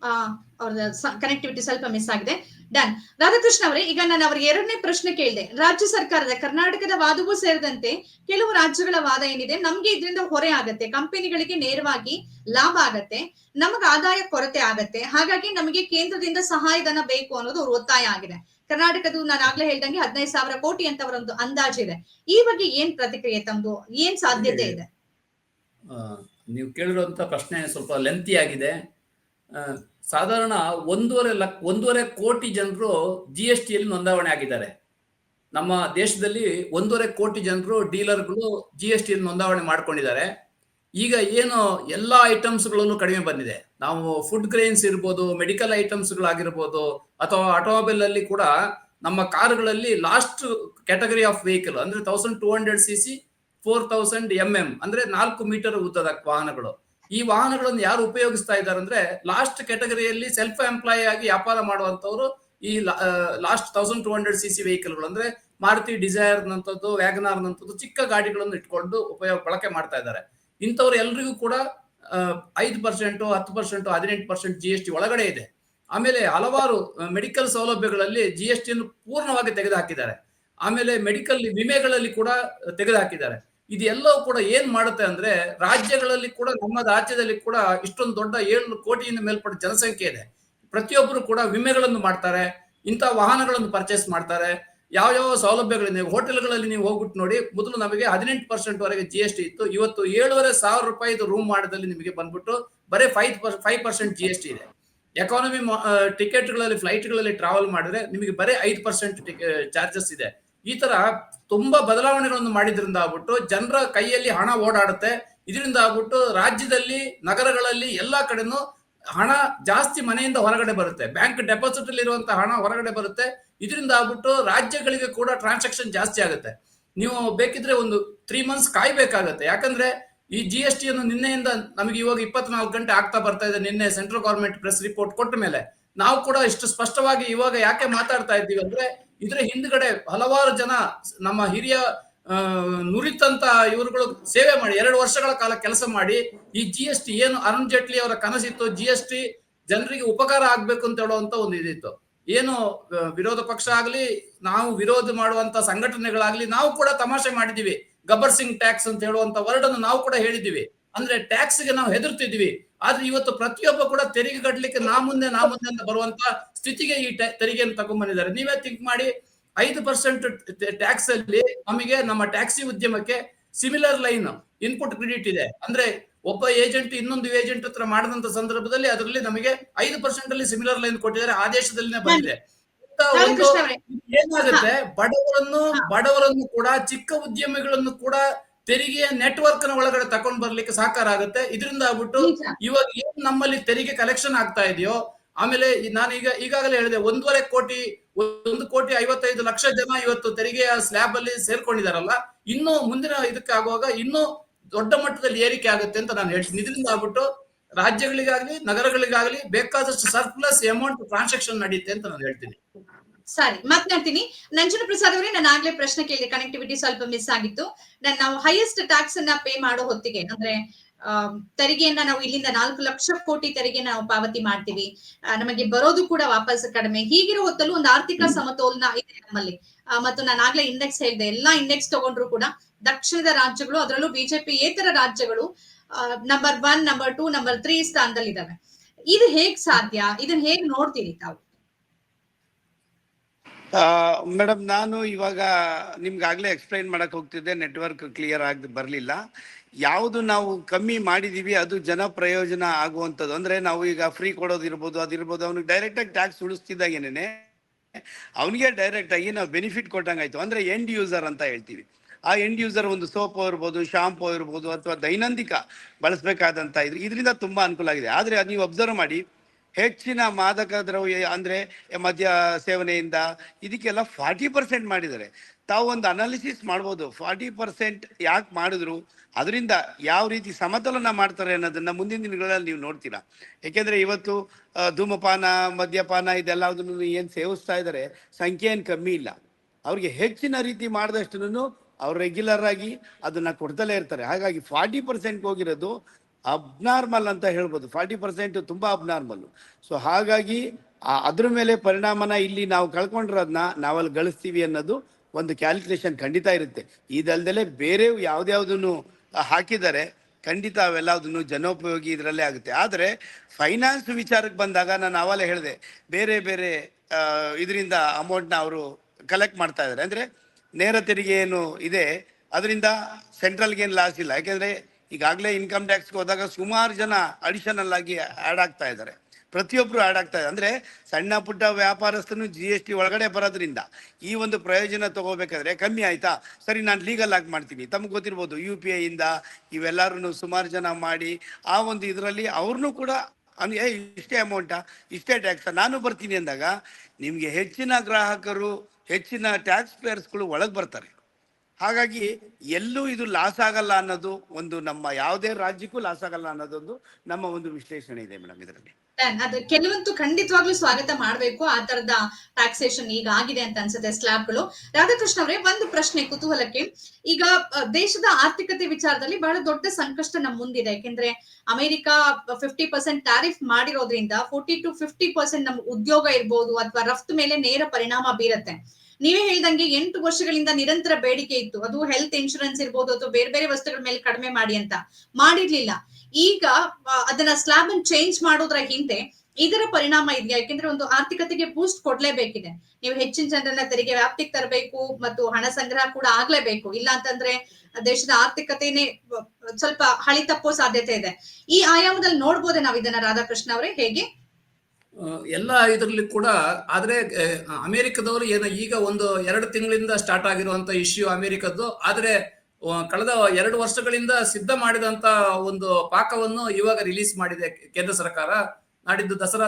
ಆ ಅವ್ರದ್ದು ಕನೆಕ್ಟಿವಿಟಿ ಸ್ವಲ್ಪ ಮಿಸ್ ಆಗಿದೆ. ಡನ್ ರಾಧಾಕೃಷ್ಣ ಅವರೇ, ಈಗ ನಾನು ಅವ್ರಿಗೆ ಎರಡನೇ ಪ್ರಶ್ನೆ ಕೇಳಿದೆ. ರಾಜ್ಯ ಸರ್ಕಾರದ, ಕರ್ನಾಟಕದ ವಾದವೂ ಸೇರಿದಂತೆ ಕೆಲವು ರಾಜ್ಯಗಳ ವಾದ ಏನಿದೆ? ನಮ್ಗೆ ಇದರಿಂದ ಹೊರೆ ಆಗತ್ತೆ. ಕಂಪನಿಗಳಿಗೆ ನೇರವಾಗಿ ಲಾಭ ಆಗತ್ತೆ. ನಮಗ ಆದಾಯ ಕೊರತೆ ಆಗತ್ತೆ. ಹಾಗಾಗಿ ನಮಗೆ ಕೇಂದ್ರದಿಂದ ಸಹಾಯಧನ ಬೇಕು ಅನ್ನೋದು ಅವ್ರ ಒತ್ತಾಯ ಆಗಿದೆ. ಕರ್ನಾಟಕದ ನಾನು ಆಗ್ಲೇ ಹೇಳ್ದಂಗೆ ಹದಿನೈದು ಸಾವಿರ ಕೋಟಿ ಅಂತ ಅವರೊಂದು ಅಂದಾಜಿದೆ ಈ ಬಗ್ಗೆ ಏನ್ ಪ್ರತಿಕ್ರಿಯೆ ತಮ್ದು? ಏನ್ ಸಾಧ್ಯತೆ ಇದೆ? ನೀವು ಕೇಳಿರುವಂತ ಪ್ರಶ್ನೆ ಸ್ವಲ್ಪ ಲೆಂತಿ ಆಗಿದೆ. ಸಾಧಾರಣ ಒಂದೂವರೆ ಲಕ್, ಒಂದೂವರೆ ಕೋಟಿ ಜನರು ಜಿ ಎಸ್ ಟಿಯಲ್ಲಿ ನೋಂದಾವಣೆ ಆಗಿದ್ದಾರೆ. ನಮ್ಮ ದೇಶದಲ್ಲಿ ಒಂದೂವರೆ ಕೋಟಿ ಜನರು ಡೀಲರ್ಗಳು ಜಿ ಎಸ್ ಟಿಯಲ್ಲಿ ನೋಂದಾವಣೆ ಮಾಡ್ಕೊಂಡಿದ್ದಾರೆ. ಈಗ ಏನು ಎಲ್ಲ ಐಟಮ್ಸ್ಗಳಲ್ಲೂ ಕಡಿಮೆ ಬಂದಿದೆ. ನಾವು ಫುಡ್ ಗ್ರೈನ್ಸ್ ಇರ್ಬೋದು ಮೆಡಿಕಲ್ ಐಟಮ್ಸ್ಗಳಾಗಿರ್ಬೋದು ಅಥವಾ ಆಟೋಮೊಬೈಲ್ ಅಲ್ಲಿ ಕೂಡ ನಮ್ಮ ಕಾರುಗಳಲ್ಲಿ ಲಾಸ್ಟ್ ಕ್ಯಾಟಗರಿ ಆಫ್ ವೆಹಿಕಲ್ ಅಂದ್ರೆ thousand two hundred C C four thousand M M ಅಂದ್ರೆ ನಾಲ್ಕು ಮೀಟರ್ ಉದ್ದದ ವಾಹನಗಳು. ಈ ವಾಹನಗಳನ್ನು ಯಾರು ಉಪಯೋಗಿಸ್ತಾ ಇದ್ದಾರೆ ಅಂದ್ರೆ ಲಾಸ್ಟ್ ಕ್ಯಾಟಗರಿಯಲ್ಲಿ ಸೆಲ್ಫ್ ಎಂಪ್ಲಾಯ್ ಆಗಿ ವ್ಯಾಪಾರ ಮಾಡುವಂತವರು ಈ last thousand two hundred C C ವೆಹಿಕಲ್ಗಳು ಅಂದ್ರೆ ಮಾರುತಿ ಡಿಸೈರ್ ನಂತದ್ದು ವ್ಯಾಗನಾರ್ ನಂತದ್ದು ಚಿಕ್ಕ ಗಾಡಿಗಳನ್ನು ಇಟ್ಕೊಂಡು ಉಪಯೋಗ, ಬಳಕೆ ಮಾಡ್ತಾ ಇದ್ದಾರೆ. ಇಂಥವ್ರು ಎಲ್ರಿಗೂ ಕೂಡ ಐದು ಪರ್ಸೆಂಟು ಹತ್ತು ಪರ್ಸೆಂಟ್ ಹದಿನೆಂಟು ಪರ್ಸೆಂಟ್ ಜಿ ಎಸ್ ಟಿ ಒಳಗಡೆ ಇದೆ. ಆಮೇಲೆ ಹಲವಾರು ಮೆಡಿಕಲ್ ಸೌಲಭ್ಯಗಳಲ್ಲಿ ಜಿ ಎಸ್ ಟಿಯನ್ನು ಪೂರ್ಣವಾಗಿ ತೆಗೆದುಹಾಕಿದ್ದಾರೆ. ಆಮೇಲೆ ಮೆಡಿಕಲ್ ವಿಮೆಗಳಲ್ಲಿ ಕೂಡ ತೆಗೆದುಹಾಕಿದ್ದಾರೆ. ಇದೆಲ್ಲವೂ ಕೂಡ ಏನ್ ಮಾಡುತ್ತೆ ಅಂದ್ರೆ ರಾಜ್ಯಗಳಲ್ಲಿ ಕೂಡ ನಮ್ಮ ರಾಜ್ಯದಲ್ಲಿ ಕೂಡ ಇಷ್ಟೊಂದು ದೊಡ್ಡ ಏಳು ಕೋಟಿಯಿಂದ ಮೇಲ್ಪಟ್ಟ ಜನಸಂಖ್ಯೆ ಇದೆ. ಪ್ರತಿಯೊಬ್ಬರು ಕೂಡ ವಿಮೆಗಳನ್ನು ಮಾಡ್ತಾರೆ, ಇಂಥ ವಾಹನಗಳನ್ನು ಪರ್ಚೇಸ್ ಮಾಡ್ತಾರೆ ಯಾವ ಯಾವ ಸೌಲಭ್ಯಗಳಿದೆ ಹೋಟೆಲ್ಗಳಲ್ಲಿ ನೀವು ಹೋಗ್ಬಿಟ್ಟು ನೋಡಿ, ಮೊದಲು ನಮಗೆ ಹದಿನೆಂಟು ಪರ್ಸೆಂಟ್ ವರೆಗೆ ಜಿ ಎಸ್ ಟಿ ಇತ್ತು, ಇವತ್ತು ಏಳುವರೆ ಸಾವಿರ ರೂಪಾಯಿದು ರೂಮ್ ಮಾಡೋದಲ್ಲಿ ನಿಮಗೆ ಬಂದ್ಬಿಟ್ಟು ಬರೀ five five percent G S T ಇದೆ. ಎಕಾನಮಿ ಟಿಕೆಟ್ಗಳಲ್ಲಿ ಫ್ಲೈಟ್ಗಳಲ್ಲಿ ಟ್ರಾವೆಲ್ ಮಾಡಿದ್ರೆ ನಿಮಗೆ ಬರೀ ಐದು ಪರ್ಸೆಂಟ್ ಚಾರ್ಜಸ್ ಇದೆ. ಈ ತರ ತುಂಬಾ ಬದಲಾವಣೆಗಳನ್ನು ಮಾಡಿದ್ರಿಂದ ಆಗ್ಬಿಟ್ಟು ಜನರ ಕೈಯಲ್ಲಿ ಹಣ ಓಡಾಡುತ್ತೆ. ಇದರಿಂದ ಆಗ್ಬಿಟ್ಟು ರಾಜ್ಯದಲ್ಲಿ, ನಗರಗಳಲ್ಲಿ ಎಲ್ಲಾ ಕಡೆನೂ ಹಣ ಜಾಸ್ತಿ ಮನೆಯಿಂದ ಹೊರಗಡೆ ಬರುತ್ತೆ. ಬ್ಯಾಂಕ್ ಡೆಪಾಸಿಟ್ ಅಲ್ಲಿ ಇರುವಂತಹ ಹಣ ಹೊರಗಡೆ ಬರುತ್ತೆ. ಇದರಿಂದ ಆಗ್ಬಿಟ್ಟು ರಾಜ್ಯಗಳಿಗೆ ಕೂಡ ಟ್ರಾನ್ಸಾಕ್ಷನ್ ಜಾಸ್ತಿ ಆಗುತ್ತೆ. ನೀವು ಬೇಕಿದ್ರೆ ಒಂದು ತ್ರೀ ಮಂತ್ಸ್ ಕಾಯ್ಬೇಕಾಗತ್ತೆ. ಯಾಕಂದ್ರೆ ಈ ಜಿ ಎಸ್ ಟಿ ಅನ್ನು ನಿನ್ನೆಯಿಂದ ನಮಗೆ ಇವಾಗ ಇಪ್ಪತ್ನಾಲ್ಕು ಗಂಟೆ ಆಗ್ತಾ ಬರ್ತಾ ಇದೆ. ನಿನ್ನೆ ಸೆಂಟ್ರಲ್ ಗವರ್ಮೆಂಟ್ ಪ್ರೆಸ್ ರಿಪೋರ್ಟ್ ಕೊಟ್ಟ ಮೇಲೆ. ನಾವು ಕೂಡ ಇಷ್ಟು ಸ್ಪಷ್ಟವಾಗಿ ಇವಾಗ ಯಾಕೆ ಮಾತಾಡ್ತಾ ಇದ್ದೀವಿ ಅಂದ್ರೆ ಇದ್ರ ಹಿಂದ್ಗಡೆ ಹಲವಾರು ಜನ ನಮ್ಮ ಹಿರಿಯ ನುರಿತಂತ ಇವರುಗಳು ಸೇವೆ ಮಾಡಿ, ಎರಡು ವರ್ಷಗಳ ಕಾಲ ಕೆಲಸ ಮಾಡಿ, ಈ ಜಿ ಎಸ್ ಟಿ ಏನು ಅರುಣ್ ಜೇಟ್ಲಿ ಅವರ ಕನಸಿತ್ತು ಜಿ ಎಸ್ ಟಿ ಜನರಿಗೆ ಉಪಕಾರ ಆಗ್ಬೇಕು ಅಂತ ಹೇಳುವಂತ ಒಂದು ಇದಿತ್ತು. ಏನು ವಿರೋಧ ಪಕ್ಷ ಆಗ್ಲಿ, ನಾವು ವಿರೋಧ ಮಾಡುವಂತ ಸಂಘಟನೆಗಳಾಗ್ಲಿ, ನಾವು ಕೂಡ ತಮಾಷೆ ಮಾಡಿದೀವಿ ಗಬ್ಬರ್ ಸಿಂಗ್ ಟ್ಯಾಕ್ಸ್ ಅಂತ ಹೇಳುವಂತ ವರ್ಡ್ ಅನ್ನು ನಾವು ಕೂಡ ಹೇಳಿದೀವಿ ಅಂದ್ರೆ ಟ್ಯಾಕ್ಸ್ಗೆ ನಾವು ಹೆದರ್ತಿದ್ವಿ ಆದ್ರೆ ಇವತ್ತು ಪ್ರತಿಯೊಬ್ಬ ಕೂಡ ತೆರಿಗೆ ಕಟ್ಟಲಿಕ್ಕೆ ನಾ ಮುಂದೆ ನಾ ಮುಂದೆ ಅಂತ ಬರುವಂತ ಸ್ಥಿತಿಗೆ ಈ ತೆರಿಗೆಯನ್ನು ತಗೊಂಡ್ಬಂದಿದ್ದಾರೆ. ನೀವೇ ಥಿಂಕ್ ಮಾಡಿ ಐದು ಪರ್ಸೆಂಟ್ ಟ್ಯಾಕ್ಸ್ ಅಲ್ಲಿ ನಮಗೆ ನಮ್ಮ ಟ್ಯಾಕ್ಸಿ ಉದ್ಯಮಕ್ಕೆ ಸಿಮಿಲರ್ ಲೈನ್ ಇನ್ಪುಟ್ ಕ್ರೆಡಿಟ್ ಇದೆ. ಅಂದ್ರೆ ಒಬ್ಬ ಏಜೆಂಟ್ ಇನ್ನೊಂದು ಏಜೆಂಟ್ ಹತ್ರ ಮಾಡಿದಂತ ಸಂದರ್ಭದಲ್ಲಿ ಅದರಲ್ಲಿ ನಮಗೆ ಐದು ಪರ್ಸೆಂಟ್ ಅಲ್ಲಿ ಸಿಮಿಲರ್ ಲೈನ್ ಕೊಟ್ಟಿದ್ದಾರೆ ಆದೇಶದಲ್ಲಿನೇ ಬಂದಿದೆ. ಏನಾಗುತ್ತೆ? ಬಡವರನ್ನು ಬಡವರನ್ನು ಕೂಡ ಚಿಕ್ಕ ಉದ್ಯಮಿಗಳನ್ನು ಕೂಡ ತೆರಿಗೆಯ ನೆಟ್ವರ್ಕ್ನ ಒಳಗಡೆ ತಕೊಂಡ್ ಬರ್ಲಿಕ್ಕೆ ಸಹಕಾರ ಆಗುತ್ತೆ. ಇದರಿಂದ ಆಗ್ಬಿಟ್ಟು. ಇವಾಗ ಏನ್ ನಮ್ಮಲ್ಲಿ ತೆರಿಗೆ ಕಲೆಕ್ಷನ್ ಆಗ್ತಾ ಇದೆಯೋ ಆಮೇಲೆ ನಾನು ಈಗ ಈಗಾಗಲೇ ಹೇಳಿದೆ ಒಂದೂವರೆ ಕೋಟಿ ಒಂದು ಕೋಟಿ ಐವತ್ತೈದು ಲಕ್ಷ ಜನ ಇವತ್ತು ತೆರಿಗೆಯ ಸ್ಲ್ಯಾಬ್ ಅಲ್ಲಿ ಸೇರ್ಕೊಂಡಿದಾರಲ್ಲ ಇನ್ನು ಮುಂದಿನ ಇದಕ್ಕೆ ಆಗುವಾಗ ಇನ್ನೂ ದೊಡ್ಡ ಮಟ್ಟದಲ್ಲಿ ಏರಿಕೆ ಆಗುತ್ತೆ ಅಂತ ನಾನು ಹೇಳ್ತೀನಿ. ಇದರಿಂದ ಆಗ್ಬಿಟ್ಟು ರಾಜ್ಯಗಳಿಗಾಗ್ಲಿ ನಗರಗಳಿಗಾಗ್ಲಿ ಬೇಕಾದಷ್ಟು ಸರ್ಪ್ಲಸ್ ಅಮೌಂಟ್ ಟ್ರಾನ್ಸಾಕ್ಷನ್ ನಡೆಯುತ್ತೆ ಅಂತ ನಾನು ಹೇಳ್ತೀನಿ. ಸರಿ ಮಾತನಾಡ್ತೀನಿ. ನಂಜನ ಪ್ರಸಾದ್ ಅವರೇ ನಾನು ಆಗ್ಲೇ ಪ್ರಶ್ನೆ ಕೇಳಿದೆ. ಕನೆಕ್ಟಿವಿಟಿ ಸ್ವಲ್ಪ ಮಿಸ್ ಆಗಿತ್ತು ನಾನು ನಾವು ಹೈಯೆಸ್ಟ್ ಟ್ಯಾಕ್ಸ್ ಅನ್ನ ಪೇ ಮಾಡೋ ಹೊತ್ತಿಗೆ ಅಂದ್ರೆ ತೆರಿಗೆಯನ್ನ ನಾವು ಇಲ್ಲಿಂದ ನಾಲ್ಕು ಲಕ್ಷ ಕೋಟಿ ತೆರಿಗೆ ನಾವು ಪಾವತಿ ಮಾಡ್ತೀವಿ. ನಮಗೆ ಬರೋದು ಕೂಡ ವಾಪಸ್ ಕಡಿಮೆ. ಹೀಗಿರೋ ಹೊತ್ತಲ್ಲೂ ಒಂದು ಆರ್ಥಿಕ ಸಮತೋಲನ ಇದೆ ನಮ್ಮಲ್ಲಿ. ಮತ್ತು ನಾನು ಆಗ್ಲೇ ಇಂಡೆಕ್ಸ್ ಹೇಳಿದೆ. ಎಲ್ಲಾ ಇಂಡೆಕ್ಸ್ ತಗೊಂಡ್ರು ಕೂಡ ದಕ್ಷಿಣದ ರಾಜ್ಯಗಳು ಅದರಲ್ಲೂ ಬಿಜೆಪಿ ಏತರ ರಾಜ್ಯಗಳು number one number two number three ಸ್ಥಾನದಲ್ಲಿದ್ದಾವೆ. ಇದು ಹೇಗ್ ಸಾಧ್ಯ? ಇದನ್ನ ಹೇಗ್ ನೋಡ್ತೀರಿ ತಾವು? ಮೇಡಮ್ ನಾನು ಇವಾಗ ನಿಮ್ಗಾಗಲೇ ಎಕ್ಸ್ಪ್ಲೈನ್ ಮಾಡಕ್ ಹೋಗ್ತಿದ್ದೆ ನೆಟ್ವರ್ಕ್ ಕ್ಲಿಯರ್ ಆಗಿ ಬರಲಿಲ್ಲ. ಯಾವುದು ನಾವು ಕಮ್ಮಿ ಮಾಡಿದೀವಿ, ಅದು ಜನ ಪ್ರಯೋಜನ ಆಗುವಂಥದ್ದು. ಅಂದ್ರೆ ನಾವು ಈಗ ಫ್ರೀ ಕೊಡೋದಿರ್ಬೋದು ಅದಿರ್ಬೋದು ಅವ್ನಿಗೆ ಡೈರೆಕ್ಟ್ ಆಗಿ ಟ್ಯಾಕ್ಸ್ ಉಳಿಸ್ತಿದ್ದಾಗೇನೆ ಅವನಿಗೆ ಡೈರೆಕ್ಟ್ ಆಗಿ ನಾವು ಬೆನಿಫಿಟ್ ಕೊಟ್ಟಂಗಾಯ್ತು ಅಂದ್ರೆ ಎಂಡ್ ಯೂಸರ್ ಅಂತ ಹೇಳ್ತೀವಿ. ಆ ಎಂಡ್ ಯೂಸರ್ ಒಂದು ಸೋಪ್ ಇರ್ಬೋದು ಶಾಂಪು ಇರ್ಬೋದು, ಅಥವಾ ದೈನಂದಿಕ ಬಳಸಬೇಕಾದಂತ ಇದ್ರ, ಇದರಿಂದ ತುಂಬಾ ಅನುಕೂಲ ಆಗಿದೆ. ಆದ್ರೆ ಅದು ನೀವು ಅಬ್ಸರ್ವ್ ಮಾಡಿ ಹೆಚ್ಚಿನ ಮಾದಕ ದ್ರವ್ಯ ಅಂದ್ರೆ ಮದ್ಯ ಸೇವನೆಯಿಂದ ಇದಕ್ಕೆಲ್ಲ ಫಾರ್ಟಿ ಪರ್ಸೆಂಟ್ ಮಾಡಿದ್ದಾರೆ. ತಾವು ಒಂದು ಅನಾಲಿಸಿಸ್ ಮಾಡ್ಬೋದು. ಫಾರ್ಟಿ ಪರ್ಸೆಂಟ್ ಯಾಕೆ ಮಾಡಿದ್ರು? ಅದರಿಂದ ಯಾವ ರೀತಿ ಸಮತೋಲನ ಮಾಡ್ತಾರೆ ಅನ್ನೋದನ್ನ ಮುಂದಿನ ದಿನಗಳಲ್ಲಿ ನೀವು ನೋಡ್ತೀರಾ. ಯಾಕೆಂದ್ರೆ ಇವತ್ತು ಧೂಮಪಾನ, ಮದ್ಯಪಾನ ಇದೆಲ್ಲದನ್ನು ಏನು ಸೇವಿಸ್ತಾ ಇದ್ದಾರೆ? ಸಂಖ್ಯೆ ಏನು ಕಮ್ಮಿ ಇಲ್ಲ. ಅವ್ರಿಗೆ ಹೆಚ್ಚಿನ ರೀತಿ ಮಾಡಿದಷ್ಟು ಅವ್ರು ರೆಗ್ಯುಲರ್ ಆಗಿ ಅದನ್ನ ಕೊಡ್ತಲೇ ಇರ್ತಾರೆ. ಹಾಗಾಗಿ ಫಾರ್ಟಿ ಪರ್ಸೆಂಟ್ ಹೋಗಿರೋದು ಅಬ್ನಾರ್ಮಲ್ ಅಂತ ಹೇಳ್ಬೋದು. ಫಾರ್ಟಿ ಪರ್ಸೆಂಟ್ ತುಂಬ ಅಬ್ನಾರ್ಮಲ್ ಸೊ ಹಾಗಾಗಿ ಅದ್ರ ಮೇಲೆ ಪರಿಣಾಮನ ಇಲ್ಲಿ ನಾವು ಕಳ್ಕೊಂಡಿರೋದನ್ನ ನಾವಲ್ಲಿ ಗಳಿಸ್ತೀವಿ ಅನ್ನೋದು ಒಂದು ಕ್ಯಾಲ್ಕುಲೇಷನ್ ಖಂಡಿತ ಇರುತ್ತೆ. ಇದಲ್ದಲೆ ಬೇರೆ ಯಾವ್ದ್ಯಾವ್ದನ್ನು ಹಾಕಿದ್ದಾರೆ ಖಂಡಿತ ಅವೆಲ್ಲದನ್ನು ಜನೋಪಯೋಗಿ ಇದರಲ್ಲೇ ಆಗುತ್ತೆ. ಆದರೆ ಫೈನಾನ್ಸ್ ವಿಚಾರಕ್ಕೆ ಬಂದಾಗ ನಾನು ಆವಾಗಲೇ ಹೇಳಿದೆ, ಬೇರೆ ಬೇರೆ ಇದರಿಂದ ಅಮೌಂಟ್ನ ಅವರು ಕಲೆಕ್ಟ್ ಮಾಡ್ತಾ ಇದ್ದಾರೆ. ಅಂದರೆ ನೇರ ತೆರಿಗೆ ಏನು ಇದೆ, ಅದರಿಂದ ಸೆಂಟ್ರಲ್ಗೆ ಏನು ಲಾಸ್ ಇಲ್ಲ. ಯಾಕೆಂದ್ರೆ ಈಗಾಗಲೇ ಇನ್ಕಮ್ ಟ್ಯಾಕ್ಸ್ಗೆ ಹೋದಾಗ ಸುಮಾರು ಜನ ಅಡಿಷನಲ್ ಆಗಿ ಆ್ಯಡ್ ಆಗ್ತಾ ಇದ್ದಾರೆ. ಪ್ರತಿಯೊಬ್ಬರು ಆ್ಯಡ್ ಆಗ್ತಾ ಇದೆ. ಅಂದರೆ ಸಣ್ಣ ಪುಟ್ಟ ವ್ಯಾಪಾರಸ್ಥನು ಜಿ ಎಸ್ ಟಿ ಒಳಗಡೆ ಬರೋದ್ರಿಂದ ಈ ಒಂದು ಪ್ರಯೋಜನ ತಗೋಬೇಕಾದ್ರೆ ಕಮ್ಮಿ ಆಯಿತಾ? ಸರಿ, ನಾನು ಲೀಗಲ್ ಆಗಿ ಮಾಡ್ತೀನಿ. ತಮ್ಗೆ ಗೊತ್ತಿರ್ಬೋದು ಯು ಪಿ ಐಯಿಂದ ಇವೆಲ್ಲರೂ ಸುಮಾರು ಜನ ಮಾಡಿ ಆ ಒಂದು ಇದರಲ್ಲಿ ಅವ್ರನ್ನೂ ಕೂಡ ಅನ್- ಏ ಇಷ್ಟೇ ಅಮೌಂಟಾ ಇಷ್ಟೇ ಟ್ಯಾಕ್ಸಾ ನಾನು ಬರ್ತೀನಿ ಅಂದಾಗ ನಿಮಗೆ ಹೆಚ್ಚಿನ ಗ್ರಾಹಕರು, ಹೆಚ್ಚಿನ ಟ್ಯಾಕ್ಸ್ ಪೇಯರ್ಸ್ಗಳು ಒಳಗೆ ಬರ್ತಾರೆ. ಹಾಗಾಗಿ ಎಲ್ಲೂ ಇದು ಲಾಸ್ ಆಗಲ್ಲ ಅನ್ನೋದು ಒಂದು ನಮ್ಮ ಯಾವುದೇ ರಾಜ್ಯಕ್ಕೂ ಲಾಸ್ ಆಗಲ್ಲ ಅನ್ನೋದೊಂದು ನಮ್ಮ ಒಂದು ವಿಶ್ಲೇಷಣೆ ಇದೆ ಮೇಡಮ್ ಇದರಲ್ಲಿ. ಅದು ಕೆಲವಂತೂ ಖಂಡಿತವಾಗ್ಲೂ ಸ್ವಾಗತ ಮಾಡಬೇಕು. ಆ ತರದ ಟ್ಯಾಕ್ಸೇಷನ್ ಈಗ ಆಗಿದೆ ಅಂತ ಅನ್ಸುತ್ತೆ ಸ್ಲ್ಯಾಬ್ಗಳು ರಾಧಾಕೃಷ್ಣ ಅವರೇ, ಒಂದು ಪ್ರಶ್ನೆ ಕುತೂಹಲಕ್ಕೆ. ಈಗ ದೇಶದ ಆರ್ಥಿಕತೆ ವಿಚಾರದಲ್ಲಿ ಬಹಳ ದೊಡ್ಡ ಸಂಕಷ್ಟ ನಮ್ಮ ಮುಂದಿದೆ. ಯಾಕೆಂದ್ರೆ ಅಮೆರಿಕ ಫಿಫ್ಟಿ ಪರ್ಸೆಂಟ್ ಟ್ಯಾರಿಫ್ ಮಾಡಿರೋದ್ರಿಂದ ಫೋರ್ಟಿ ಟು ಫಿಫ್ಟಿ ಪರ್ಸೆಂಟ್ ನಮ್ ಉದ್ಯೋಗ ಇರ್ಬೋದು ಅಥವಾ ರಫ್ತು ಮೇಲೆ ನೇರ ಪರಿಣಾಮ ಬೀರತ್ತೆ. ನೀವೇ ಹೇಳ್ದಂಗೆ ಎಂಟು ವರ್ಷಗಳಿಂದ ನಿರಂತರ ಬೇಡಿಕೆ ಇತ್ತು. ಅದು ಹೆಲ್ತ್ ಇನ್ಶೂರೆನ್ಸ್ ಇರ್ಬೋದು ಅಥವಾ ಬೇರೆ ಬೇರೆ ವಸ್ತುಗಳ ಮೇಲೆ ಕಡಿಮೆ ಮಾಡಿ ಅಂತ ಮಾಡಿರ್ಲಿಲ್ಲ. ಈಗ ಅದನ್ನ ಸ್ಲ್ಯಾಬ್ ಅನ್ನು ಚೇಂಜ್ ಮಾಡೋದ್ರ ಹಿಂದೆ ಇದರ ಪರಿಣಾಮ ಇದೆಯಾ? ಯಾಕೆಂದ್ರೆ ಒಂದು ಆರ್ಥಿಕತೆಗೆ ಬೂಸ್ಟ್ ಕೊಡ್ಲೇಬೇಕಿದೆ. ನೀವು ಹೆಚ್ಚಿನ ಜನರನ್ನ ತೆರಿಗೆ ವ್ಯಾಪ್ತಿಗೆ ತರಬೇಕು ಮತ್ತು ಹಣ ಸಂಗ್ರಹ ಕೂಡ ಆಗ್ಲೇಬೇಕು. ಇಲ್ಲ ಅಂತಂದ್ರೆ ದೇಶದ ಆರ್ಥಿಕತೆನೆ ಸ್ವಲ್ಪ ಹಳಿ ತಪ್ಪೋ ಸಾಧ್ಯತೆ ಇದೆ. ಈ ಆಯಾಮದಲ್ಲಿ ನೋಡ್ಬೋದೇ ನಾವು ಇದನ್ನ ರಾಧಾಕೃಷ್ಣ ಅವರೇ ಹೇಗೆ ಎಲ್ಲ ಇದರಲ್ಲಿ ಕೂಡ, ಆದರೆ ಅಮೆರಿಕದವರು ಏನು ಈಗ ಒಂದು ಎರಡು ತಿಂಗಳಿಂದ ಸ್ಟಾರ್ಟ್ ಆಗಿರುವಂತ ಇಶ್ಯೂ ಅಮೆರಿಕದ್ದು, ಆದರೆ ಕಳೆದ ಎರಡು ವರ್ಷಗಳಿಂದ ಸಿದ್ಧ ಮಾಡಿದಂತ ಒಂದು ಪಾಕವನ್ನು ಇವಾಗ ರಿಲೀಸ್ ಮಾಡಿದೆ ಕೇಂದ್ರ ಸರ್ಕಾರ. ನಾಡಿದ್ದು ದಸರಾ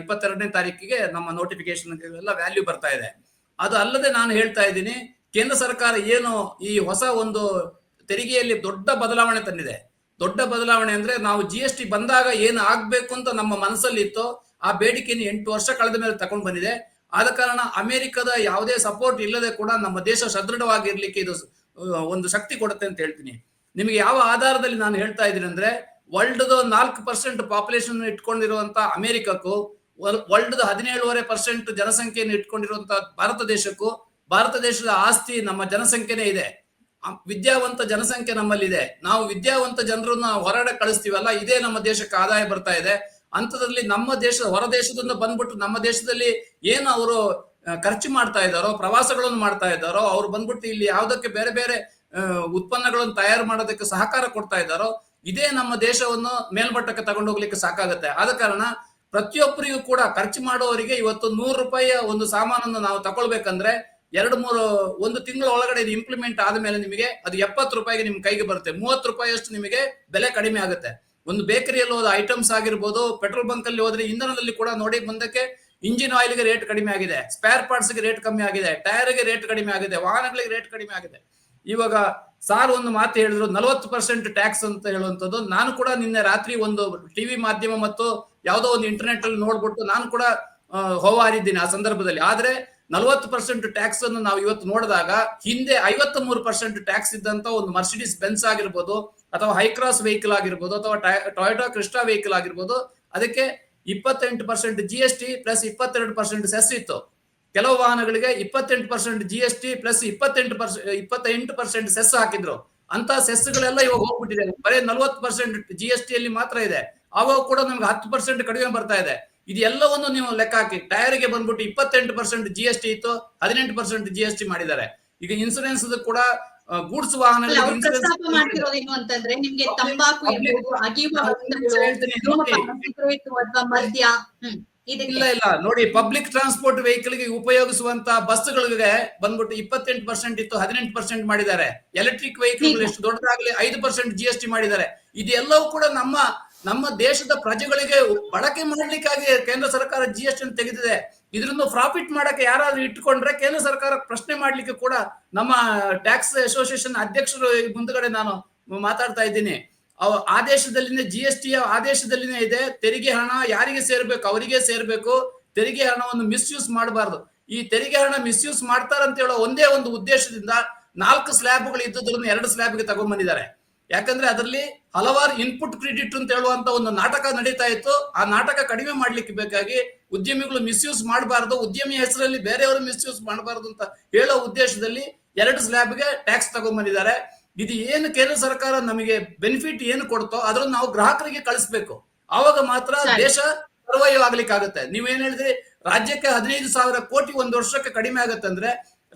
ಇಪ್ಪತ್ತೆರಡನೇ ತಾರೀಕಿಗೆ ನಮ್ಮ ನೋಟಿಫಿಕೇಶನ್ ಎಲ್ಲ ವ್ಯಾಲ್ಯೂ ಬರ್ತಾ ಇದೆ. ಅದು ಅಲ್ಲದೆ ನಾನು ಹೇಳ್ತಾ ಇದ್ದೀನಿ, ಕೇಂದ್ರ ಸರ್ಕಾರ ಏನು ಈ ಹೊಸ ಒಂದು ತೆರಿಗೆಯಲ್ಲಿ ದೊಡ್ಡ ಬದಲಾವಣೆ ತಂದಿದೆ. ದೊಡ್ಡ ಬದಲಾವಣೆ ಅಂದ್ರೆ ನಾವು ಜಿ ಎಸ್ ಟಿ ಬಂದಾಗ ಏನು ಆಗ್ಬೇಕು ಅಂತ ನಮ್ಮ ಮನಸ್ಸಲ್ಲಿ ಇತ್ತೋ ಆ ಬೇಡಿಕೆಯನ್ನು ಎಂಟು ವರ್ಷ ಕಳೆದ ಮೇಲೆ ತಗೊಂಡು ಬಂದಿದೆ. ಆದ ಕಾರಣ ಅಮೆರಿಕದ ಯಾವುದೇ ಸಪೋರ್ಟ್ ಇಲ್ಲದೆ ಕೂಡ ನಮ್ಮ ದೇಶ ಸದೃಢವಾಗಿರ್ಲಿಕ್ಕೆ ಇದು ಒಂದು ಶಕ್ತಿ ಕೊಡುತ್ತೆ ಅಂತ ಹೇಳ್ತೀನಿ. ನಿಮಗೆ ಯಾವ ಆಧಾರದಲ್ಲಿ ನಾನು ಹೇಳ್ತಾ ಇದ್ದೀನಿ ಅಂದ್ರೆ ವರ್ಲ್ಡ್ ನಾಲ್ಕು ಪರ್ಸೆಂಟ್ ಪಾಪ್ಯುಲೇಷನ್ ಇಟ್ಕೊಂಡಿರುವಂತಹ ಅಮೆರಿಕಕ್ಕೂ ವರ್ಲ್ಡ್ ಹದಿನೇಳುವರೆ ಪರ್ಸೆಂಟ್ ಜನಸಂಖ್ಯೆಯನ್ನು ಇಟ್ಕೊಂಡಿರುವಂತಹ ಭಾರತ ದೇಶಕ್ಕೂ, ಭಾರತ ದೇಶದ ಆಸ್ತಿ ನಮ್ಮ ಜನಸಂಖ್ಯೆನೇ ಇದೆ. ವಿದ್ಯಾವಂತ ಜನಸಂಖ್ಯೆ ನಮ್ಮಲ್ಲಿದೆ. ನಾವು ವಿದ್ಯಾವಂತ ಜನರನ್ನ ಹೊರಗಡೆ ಕಳಿಸ್ತೀವಲ್ಲ, ಇದೇ ನಮ್ಮ ದೇಶಕ್ಕೆ ಆದಾಯ ಬರ್ತಾ ಇದೆ. ಅಂತದ್ರಲ್ಲಿ ನಮ್ಮ ದೇಶ, ಹೊರ ದೇಶದಿಂದ ಬಂದ್ಬಿಟ್ಟು ನಮ್ಮ ದೇಶದಲ್ಲಿ ಏನು ಅವರು ಖರ್ಚು ಮಾಡ್ತಾ ಇದ್ದಾರೋ, ಪ್ರವಾಸಗಳನ್ನು ಮಾಡ್ತಾ ಇದ್ದಾರೋ, ಅವ್ರು ಬಂದ್ಬಿಟ್ಟು ಇಲ್ಲಿ ಯಾವುದಕ್ಕೆ ಬೇರೆ ಬೇರೆ ಉತ್ಪನ್ನಗಳನ್ನು ತಯಾರು ಮಾಡೋದಕ್ಕೆ ಸಹಕಾರ ಕೊಡ್ತಾ ಇದ್ದಾರೋ, ಇದೇ ನಮ್ಮ ದೇಶವನ್ನು ಮೇಲ್ಮಟ್ಟಕ್ಕೆ ತಗೊಂಡು ಹೋಗ್ಲಿಕ್ಕೆ ಸಾಕಾಗುತ್ತೆ. ಆದ ಕಾರಣ ಪ್ರತಿಯೊಬ್ಬರಿಗೂ ಕೂಡ ಖರ್ಚು ಮಾಡುವವರಿಗೆ ಇವತ್ತು ನೂರು ರೂಪಾಯಿಯ ಒಂದು ಸಾಮಾನನ್ನು ನಾವು ತಗೊಳ್ಬೇಕಂದ್ರೆ ಎರಡು ಮೂರು, ಒಂದು ತಿಂಗಳ ಒಳಗಡೆ ಇದು ಇಂಪ್ಲಿಮೆಂಟ್ ಆದ್ಮೇಲೆ ನಿಮಗೆ ಅದು ಎಪ್ಪತ್ತು ರೂಪಾಯಿಗೆ ನಿಮ್ ಕೈಗೆ ಬರುತ್ತೆ. ಮೂವತ್ತು ರೂಪಾಯಿಯಷ್ಟು ನಿಮಗೆ ಬೆಲೆ ಕಡಿಮೆ ಆಗುತ್ತೆ. ಒಂದು ಬೇಕರಿಯಲ್ಲಿ ಹೋದ ಐಟಮ್ಸ್ ಆಗಿರ್ಬೋದು ಪೆಟ್ರೋಲ್ ಬಂಕ್ ಅಲ್ಲಿ ಹೋದ್ರೆ ಇಂಧನದಲ್ಲಿ ಕೂಡ ನೋಡಿ ಮುಂದಕ್ಕೆ ಇಂಜಿನ್ ಆಯಿಲ್ಗೆ ರೇಟ್ ಕಡಿಮೆ ಆಗಿದೆ ಸ್ಪೇರ್ ಪಾರ್ಟ್ಸ್ಗೆ ರೇಟ್ ಕಮ್ಮಿ ಆಗಿದೆ ಟೈರ್ಗೆ ರೇಟ್ ಕಡಿಮೆ ಆಗಿದೆ, ವಾಹನಗಳಿಗೆ ರೇಟ್ ಕಡಿಮೆ ಆಗಿದೆ. ಇವಾಗ ಸಾರ್ ಒಂದು ಮಾತು ಹೇಳಿದ್ರು, ನಲವತ್ತು ಪರ್ಸೆಂಟ್ ಟ್ಯಾಕ್ಸ್ ಅಂತ ಹೇಳುವಂಥದ್ದು. ನಾನು ಕೂಡ ನಿನ್ನೆ ರಾತ್ರಿ ಒಂದು ಟಿವಿ ಮಾಧ್ಯಮ ಮತ್ತು ಯಾವುದೋ ಒಂದು ಇಂಟರ್ನೆಟ್ ಅಲ್ಲಿ ನೋಡ್ಬಿಟ್ಟು ನಾನು ಕೂಡ ಹೋವಾರಿದ್ದೀನಿ ಆ ಸಂದರ್ಭದಲ್ಲಿ. ಆದ್ರೆ ನಲವತ್ತು ಪರ್ಸೆಂಟ್ ಟ್ಯಾಕ್ಸ್ ಅನ್ನು ನಾವು ಇವತ್ತು ನೋಡಿದಾಗ ಹಿಂದೆ ಐವತ್ತ ಮೂರು ಪರ್ಸೆಂಟ್ ಟ್ಯಾಕ್ಸ್ ಇದ್ದಂತ ಒಂದು ಮರ್ಸಿಡಿಸ್ ಬೆನ್ಸ್ ಆಗಿರ್ಬೋದು, ಅಥವಾ ಹೈಕ್ರಾಸ್ ವೆಹಿಕಲ್ ಆಗಿರ್ಬೋದು, ಅಥವಾ ಟೊಯೋಟಾ ಕ್ರಿಸ್ಟಾ ವೆಹಿಕಲ್ ಆಗಿರ್ಬೋದು, ಅದಕ್ಕೆ ಇಪ್ಪತ್ತೆಂಟು percent G S T plus ಇಪ್ಪತ್ತೆರಡು ಪರ್ಸೆಂಟ್ ಸೆಸ್ ಇತ್ತು. ಕೆಲವು ವಾಹನಗಳಿಗೆ ಇಪ್ಪತ್ತೆಂಟು percent G S T plus ಇಪ್ಪತ್ತೆಂಟು ಪರ್ಸೆಂಟ್ ಇಪ್ಪತ್ತೆಂಟು ಪರ್ಸೆಂಟ್ ಸೆಸ್ ಹಾಕಿದ್ರು. ಅಂತ ಸೆಸ್ಗಳೆಲ್ಲ ಇವಾಗ ಹೋಗ್ಬಿಟ್ಟಿದೆ. ಬರೀ ನಲ್ವತ್ತು ಪರ್ಸೆಂಟ್ ಜಿ ಎಸ್ ಟಿ ಅಲ್ಲಿ ಮಾತ್ರ ಇದೆ. ಅವಾಗ ಕೂಡ ನಮ್ಗೆ ಹತ್ತು ಪರ್ಸೆಂಟ್ ಕಡಿಮೆ ಬರ್ತಾ ಇದೆ. ಇದು ಎಲ್ಲವನ್ನು ನೀವು ಲೆಕ್ಕ ಹಾಕಿ. ಟೈರ್ಗೆ ಬಂದ್ಬಿಟ್ಟು ಇಪ್ಪತ್ತೆಂಟು ಪರ್ಸೆಂಟ್ ಜಿ ಎಸ್ ಟಿ ಇತ್ತು ಹದಿನೆಂಟು ಪರ್ಸೆಂಟ್ ಜಿ ಎಸ್ ಟಿ ಮಾಡಿದ್ದಾರೆ. ಈಗ ಇನ್ಸೂರೆನ್ಸ್ ಕೂಡ ಗೂಡ್ಸ್ ವಾಹನ ನಿಮ್ಗೆ ತಂಬಾಕು ಮದ್ಯ ಇಲ್ಲ ಇಲ್ಲ. ನೋಡಿ ಪಬ್ಲಿಕ್ ಟ್ರಾನ್ಸ್ಪೋರ್ಟ್ ವೆಹಿಕಲ್ಗೆ ಉಪಯೋಗಿಸುವಂತ ಬಸ್ಗಳಿಗೆ ಬಂದ್ಬಿಟ್ಟು ಇಪ್ಪತ್ತೆಂಟು ಪರ್ಸೆಂಟ್ ಇತ್ತು ಹದಿನೆಂಟು ಪರ್ಸೆಂಟ್ ಮಾಡಿದ್ದಾರೆ. ಎಲೆಕ್ಟ್ರಿಕ್ ವೆಹಿಕಲ್ ಎಷ್ಟು ದೊಡ್ಡದಾಗಲಿ ಐದು ಪರ್ಸೆಂಟ್ ಜಿ ಎಸ್ ಟಿ ಮಾಡಿದ್ದಾರೆ. ಇದೆಲ್ಲವೂ ಕೂಡ ನಮ್ಮ ನಮ್ಮ ದೇಶದ ಪ್ರಜೆಗಳಿಗೆ ಬಳಕೆ ಮಾಡ್ಲಿಕ್ಕಾಗಿ ಕೇಂದ್ರ ಸರ್ಕಾರ ಜಿ ಎಸ್ ಟಿ ತೆಗೆದಿದೆ. ಇದರಿಂದ ಪ್ರಾಫಿಟ್ ಮಾಡಕ್ಕೆ ಯಾರಾದ್ರೂ ಇಟ್ಟುಕೊಂಡ್ರೆ ಕೇಂದ್ರ ಸರ್ಕಾರ ಪ್ರಶ್ನೆ ಮಾಡ್ಲಿಕ್ಕೆ ಕೂಡ ನಮ್ಮ ಟ್ಯಾಕ್ಸ್ ಅಸೋಸಿಯೇಷನ್ ಅಧ್ಯಕ್ಷರು ಮುಂದ್ಗಡೆ ನಾನು ಮಾತಾಡ್ತಾ ಇದ್ದೀನಿ. ಆದೇಶದಲ್ಲಿನೇ ಜಿ ಎಸ್ ಟಿ ಆದೇಶದಲ್ಲಿನೇ ಇದೆ. ತೆರಿಗೆ ಹಣ ಯಾರಿಗೆ ಸೇರ್ಬೇಕು? ಅವರಿಗೆ ಸೇರ್ಬೇಕು. ತೆರಿಗೆ ಹಣವನ್ನು ಮಿಸ್ಯೂಸ್ ಮಾಡಬಾರ್ದು. ಈ ತೆರಿಗೆ ಹಣ ಮಿಸ್ಯೂಸ್ ಮಾಡ್ತಾರಂತ ಹೇಳೋ ಒಂದೇ ಒಂದು ಉದ್ದೇಶದಿಂದ ನಾಲ್ಕು ಸ್ಲ್ಯಾಬ್ಗಳು ಇದ್ದುದನ್ನು ಎರಡು ಸ್ಲ್ಯಾಬ್ಗೆ ತಗೊಂಡ್ಬಂದಿದ್ದಾರೆ ಯಾಕಂದ್ರೆ ಅದರಲ್ಲಿ ಹಲವಾರು ಇನ್ಪುಟ್ ಕ್ರೆಡಿಟ್ ಅಂತ ಹೇಳುವಂತ ಒಂದು ನಾಟಕ ನಡೀತಾ ಇತ್ತು. ಆ ನಾಟಕ ಕಡಿಮೆ ಮಾಡ್ಲಿಕ್ಕೆ ಬೇಕಾಗಿ ಉದ್ಯಮಿಗಳು ಮಿಸ್ಯೂಸ್ ಮಾಡಬಾರದು ಉದ್ಯಮಿ ಹೆಸರಲ್ಲಿ ಬೇರೆಯವರು ಮಿಸ್ಯೂಸ್ ಮಾಡಬಾರದು ಅಂತ ಹೇಳೋ ಉದ್ದೇಶದಲ್ಲಿ ಎರಡು ಸ್ಲ್ಯಾಬ್ಗೆ ಟ್ಯಾಕ್ಸ್ ತಗೊಂಡ್ಬಂದಿದ್ದಾರೆ ಇದು ಏನು ಕೇಂದ್ರ ಸರ್ಕಾರ ನಮಗೆ ಬೆನಿಫಿಟ್ ಏನು ಕೊಡ್ತೋ ಅದನ್ನು ನಾವು ಗ್ರಾಹಕರಿಗೆ ಕಳಿಸ್ಬೇಕು. ಆವಾಗ ಮಾತ್ರ ದೇಶ ಸರ್ವೈವ್ ಆಗ್ಲಿಕ್ಕೆ ಆಗುತ್ತೆ ನೀವೇನ್ ಹೇಳಿದ್ರಿ ರಾಜ್ಯಕ್ಕೆ ಹದಿನೈದು ಸಾವಿರ ಕೋಟಿ ಒಂದು ವರ್ಷಕ್ಕೆ ಕಡಿಮೆ ಆಗುತ್ತೆ ಅಂದ್ರೆ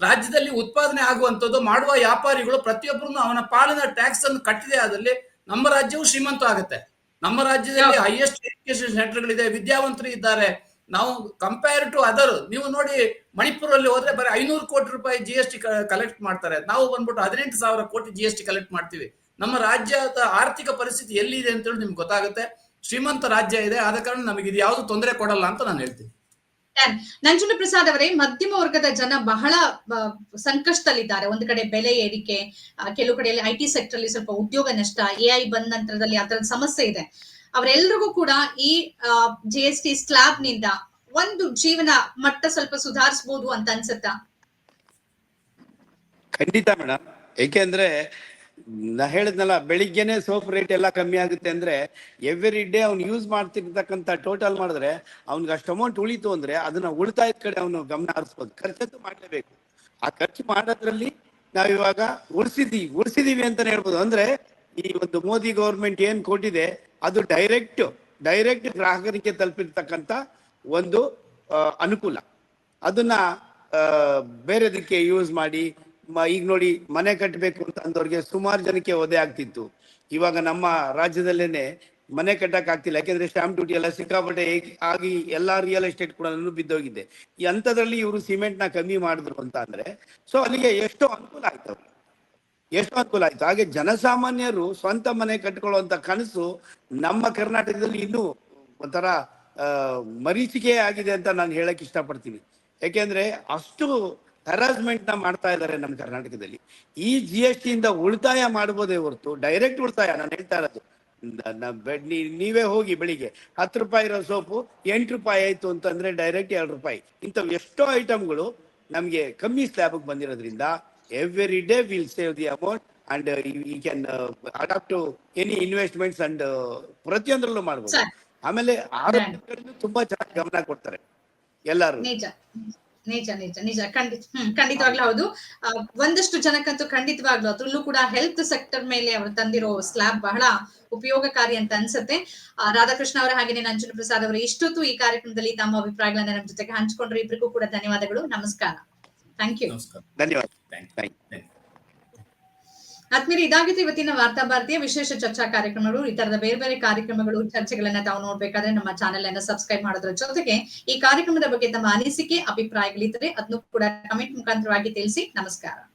ರಾಜ್ಯದಲ್ಲಿ ಉತ್ಪಾದನೆ ಆಗುವಂತದ್ದು ಮಾಡುವ ವ್ಯಾಪಾರಿಗಳು ಪ್ರತಿಯೊಬ್ಬರನ್ನು ಅವನ ಪಾಲಿನ ಟ್ಯಾಕ್ಸ್ ಅನ್ನು ಕಟ್ಟಿದೆ ಆದಲ್ಲಿ ನಮ್ಮ ರಾಜ್ಯವು ಶ್ರೀಮಂತ ಆಗುತ್ತೆ. ನಮ್ಮ ರಾಜ್ಯದಲ್ಲಿ ಹೈಯೆಸ್ಟ್ ಎಜುಕೇಶನ್ ಸೆಂಟರ್ಗಳಿದೆ ವಿದ್ಯಾವಂತರು ಇದ್ದಾರೆ. ನಾವು ಕಂಪೇರ್ ಟು ಅದರ್ ನೀವು ನೋಡಿ ಮಣಿಪುರಲ್ಲಿ ಹೋದ್ರೆ ಬರೀ ಐನೂರು ಕೋಟಿ ರೂಪಾಯಿ ಜಿ ಎಸ್ ಟಿ ಕಲೆಕ್ಟ್ ಮಾಡ್ತಾರೆ. ನಾವು ಬಂದ್ಬಿಟ್ಟು ಹದಿನೆಂಟು ಸಾವಿರ ಕೋಟಿ ಜಿ ಎಸ್ ಟಿ ಕಲೆಕ್ಟ್ ಮಾಡ್ತೀವಿ. ನಮ್ಮ ರಾಜ್ಯದ ಆರ್ಥಿಕ ಪರಿಸ್ಥಿತಿ ಎಲ್ಲಿದೆ ಅಂತೇಳಿ ನಿಮ್ಗೆ ಗೊತ್ತಾಗುತ್ತೆ. ಶ್ರೀಮಂತ ರಾಜ್ಯ ಇದೆ ಆದ ಕಾರಣ ನಮಗೆ ಇದು ಯಾವುದು ತೊಂದರೆ ಕೊಡಲ್ಲ ಅಂತ ನಾನು ಹೇಳ್ತೀನಿ. ನಂಜುಂಡ ಪ್ರಸಾದ್ ಅವರೇ ಮಧ್ಯಮ ವರ್ಗದ ಜನ ಬಹಳ ಸಂಕಷ್ಟದಲ್ಲಿದ್ದಾರೆ. ಒಂದು ಕಡೆ ಬೆಲೆ ಏರಿಕೆ ಕೆಲವು ಕಡೆಯಲ್ಲಿ ಐ ಟಿ ಸೆಕ್ಟರ್ ಅಲ್ಲಿ ಸ್ವಲ್ಪ ಉದ್ಯೋಗ ನಷ್ಟ ಎ ಐ ಬಂದ ನಂತರದಲ್ಲಿ ಅದರ ಸಮಸ್ಯೆ ಇದೆ. ಅವರೆಲ್ಲರಿಗೂ ಕೂಡ ಈ ಜಿ ಎಸ್ ಟಿ ಸ್ಲಾಬ್ನಿಂದ ಒಂದು ಜೀವನ ಮಟ್ಟ ಸ್ವಲ್ಪ ಸುಧಾರಿಸಬಹುದು ಅಂತ ಅನ್ಸುತ್ತಾ? ಖಂಡಿತ ಮೇಡಮ್ ಏಕೆಂದ್ರೆ ನಾ ಹೇಳಿದ್ನಲ್ಲ, ಬೆಳಿಗ್ಗೆನೆ ಸೋಪ್ ರೇಟ್ ಎಲ್ಲ ಕಮ್ಮಿ ಆಗುತ್ತೆ ಅಂದ್ರೆ ಎವ್ರಿ ಡೇ ಅವ್ನು ಯೂಸ್ ಮಾಡ್ತಿರ್ತಕ್ಕಂಥ ಟೋಟಲ್ ಮಾಡಿದ್ರೆ ಅವ್ನಿಗೆ ಅಷ್ಟು ಅಮೌಂಟ್ ಉಳಿತು ಅಂದ್ರೆ ಅದನ್ನ ಉಳಿತಾಯದ ಕಡೆ ಅವನು ಗಮನ ಹರಿಸ್ಬೋದು. ಖರ್ಚಂತೂ ಮಾಡಲೇಬೇಕು. ಆ ಖರ್ಚು ಮಾಡೋದ್ರಲ್ಲಿ ನಾವಿವಾಗ ಉಳಿಸಿದೀವಿ ಉಳಿಸಿದೀವಿ ಅಂತಾನೆ ಹೇಳ್ಬೋದು. ಅಂದ್ರೆ ಈ ಒಂದು ಮೋದಿ ಗೌರ್ಮೆಂಟ್ ಏನ್ ಕೊಟ್ಟಿದೆ, ಅದು ಡೈರೆಕ್ಟ್ ಡೈರೆಕ್ಟ್ ಗ್ರಾಹಕರಿಗೆ ತಲುಪಿರ್ತಕ್ಕಂಥ ಒಂದು ಅನುಕೂಲ. ಅದನ್ನ ಬೇರೆದಕ್ಕೆ ಯೂಸ್ ಮಾಡಿ ಈಗ ನೋಡಿ ಮನೆ ಕಟ್ಟಬೇಕು ಅಂತ ಅಂದವ್ರಿಗೆ ಸುಮಾರು ಜನಕ್ಕೆ ಒದೆ ಆಗ್ತಿತ್ತು. ಇವಾಗ ನಮ್ಮ ರಾಜ್ಯದಲ್ಲೇನೆ ಮನೆ ಕಟ್ಟಕ್ ಆಗ್ತಿಲ್ಲ. ಯಾಕೆಂದ್ರೆ ಸ್ಟಾಂಪ್ ಡ್ಯೂಟಿ ಎಲ್ಲ ಸಿಕ್ಕಾಪಟ್ಟೆ ಆಗಿ ಎಲ್ಲಾ ರಿಯಲ್ ಎಸ್ಟೇಟ್ ಕೂಡ ಬಿದ್ದೋಗಿದೆ. ಹಂತದಲ್ಲಿ ಇವರು ಸಿಮೆಂಟ್ನ ಕಮ್ಮಿ ಮಾಡಿದ್ರು ಅಂತ ಅಂದ್ರೆ ಸೊ ಅಲ್ಲಿಗೆ ಎಷ್ಟೋ ಅನುಕೂಲ ಆಯ್ತು ಎಷ್ಟು ಅನುಕೂಲ ಆಯ್ತು. ಹಾಗೆ ಜನಸಾಮಾನ್ಯರು ಸ್ವಂತ ಮನೆ ಕಟ್ಕೊಳ್ಳುವಂತ ಕನಸು ನಮ್ಮ ಕರ್ನಾಟಕದಲ್ಲಿ ಇನ್ನೂ ಒಂಥರ ಮರೀಚಿಕೆ ಆಗಿದೆ ಅಂತ ನಾನು ಹೇಳಕ್ ಇಷ್ಟಪಡ್ತೀನಿ. ಯಾಕೆಂದ್ರೆ ಅಷ್ಟು ಹರಾಸ್ಮೆಂಟ್ನ ಮಾಡ್ತಾ ಇದ್ದಾರೆ ನಮ್ಮ ಕರ್ನಾಟಕದಲ್ಲಿ. ಈ ಜಿ ಎಸ್ ಟಿ ಇಂದ ಉಳಿತಾಯ ಮಾಡ್ಬೋದೇ ಹೊರತು ಡೈರೆಕ್ಟ್ ಉಳಿತಾಯ ನಾನು ಹೇಳ್ತಾ ಇರೋದು. ನೀವೇ ಹೋಗಿ ಬೆಳಿಗ್ಗೆ ಹತ್ತು ರೂಪಾಯಿ ಇರೋ ಸೋಪು ಎಂಟು ರೂಪಾಯಿ ಆಯ್ತು ಅಂತಂದ್ರೆ ಡೈರೆಕ್ಟ್ ಎರಡು ರೂಪಾಯಿ. ಇಂಥವು ಎಷ್ಟೋ ಐಟಮ್ಗಳು ನಮ್ಗೆ ಕಮ್ಮಿ ಸ್ಲ್ಯಾಬಿಗೆ ಬಂದಿರೋದ್ರಿಂದ every day will save the amount and you can adapt to any investments and ಪ್ರತಿಯೊಂದರಲ್ಲೂ ಮಾಡ್ಬೋದು. ಆಮೇಲೆ ಆರೋಗ್ಯ ತುಂಬಾ ಚೆನ್ನಾಗಿ ಗಮನ ಕೊಡ್ತಾರೆ ಎಲ್ಲರೂ. ನಿಜ ನಿಜ ನಿಜ. ಖಂಡಿತ ಹ್ಮ್ ಖಂಡಿತವಾಗ್ಲೂ ಹೌದು. ಒಂದಷ್ಟು ಜನಕ್ಕಂತೂ ಖಂಡಿತವಾಗ್ಲೂ ಅದ್ರಲ್ಲೂ ಕೂಡ ಹೆಲ್ತ್ ಸೆಕ್ಟರ್ ಮೇಲೆ ಅವರು ತಂದಿರೋ ಸ್ಲ್ಯಾಬ್ ಬಹಳ ಉಪಯೋಗಕಾರಿ ಅಂತ ಅನ್ಸುತ್ತೆ. ಆ, ರಾಧಾಕೃಷ್ಣ ಅವರ ಹಾಗೇನೇ ನಂಜುನ ಪ್ರಸಾದ್ ಅವರು ಇಷ್ಟೊತ್ತು ಈ ಕಾರ್ಯಕ್ರಮದಲ್ಲಿ ತಮ್ಮ ಅಭಿಪ್ರಾಯಗಳನ್ನ ನಮ್ಮ ಜೊತೆಗೆ ಹಂಚಿಕೊಂಡ್ರು. ಇಬ್ಬರಿಗೂ ಕೂಡ ಧನ್ಯವಾದಗಳು. ನಮಸ್ಕಾರ. ಥ್ಯಾಂಕ್ ಯು ನಮಸ್ಕಾರ. ಧನ್ಯವಾದ. ಥ್ಯಾಂಕ್ Thank ಯು ಆದ್ಮೇಲೆ ಇದಾಗಿತ್ತು ಇವತ್ತಿನ ವಾರ್ತಾ ಭಾರತೀಯ ವಿಶೇಷ ಚರ್ಚಾ ಕಾರ್ಯಕ್ರಮಗಳು, ಈ ತರದ ಬೇರೆ ಬೇರೆ ಕಾರ್ಯಕ್ರಮಗಳು, ಚರ್ಚೆಗಳನ್ನ ತಾವು ನೋಡ್ಬೇಕಾದ್ರೆ ನಮ್ಮ ಚಾನೆಲ್ ಅನ್ನ ಸಬ್ಸ್ಕ್ರೈಬ್ ಮಾಡೋದ್ರ ಜೊತೆಗೆ ಈ ಕಾರ್ಯಕ್ರಮದ ಬಗ್ಗೆ ತಮ್ಮ ಅನಿಸಿಕೆ, ಅಭಿಪ್ರಾಯಗಳಿದ್ದರೆ ಅದನ್ನು ಕೂಡ ಕಮೆಂಟ್ ಮುಖಾಂತರವಾಗಿ ತಿಳಿಸಿ. ನಮಸ್ಕಾರ.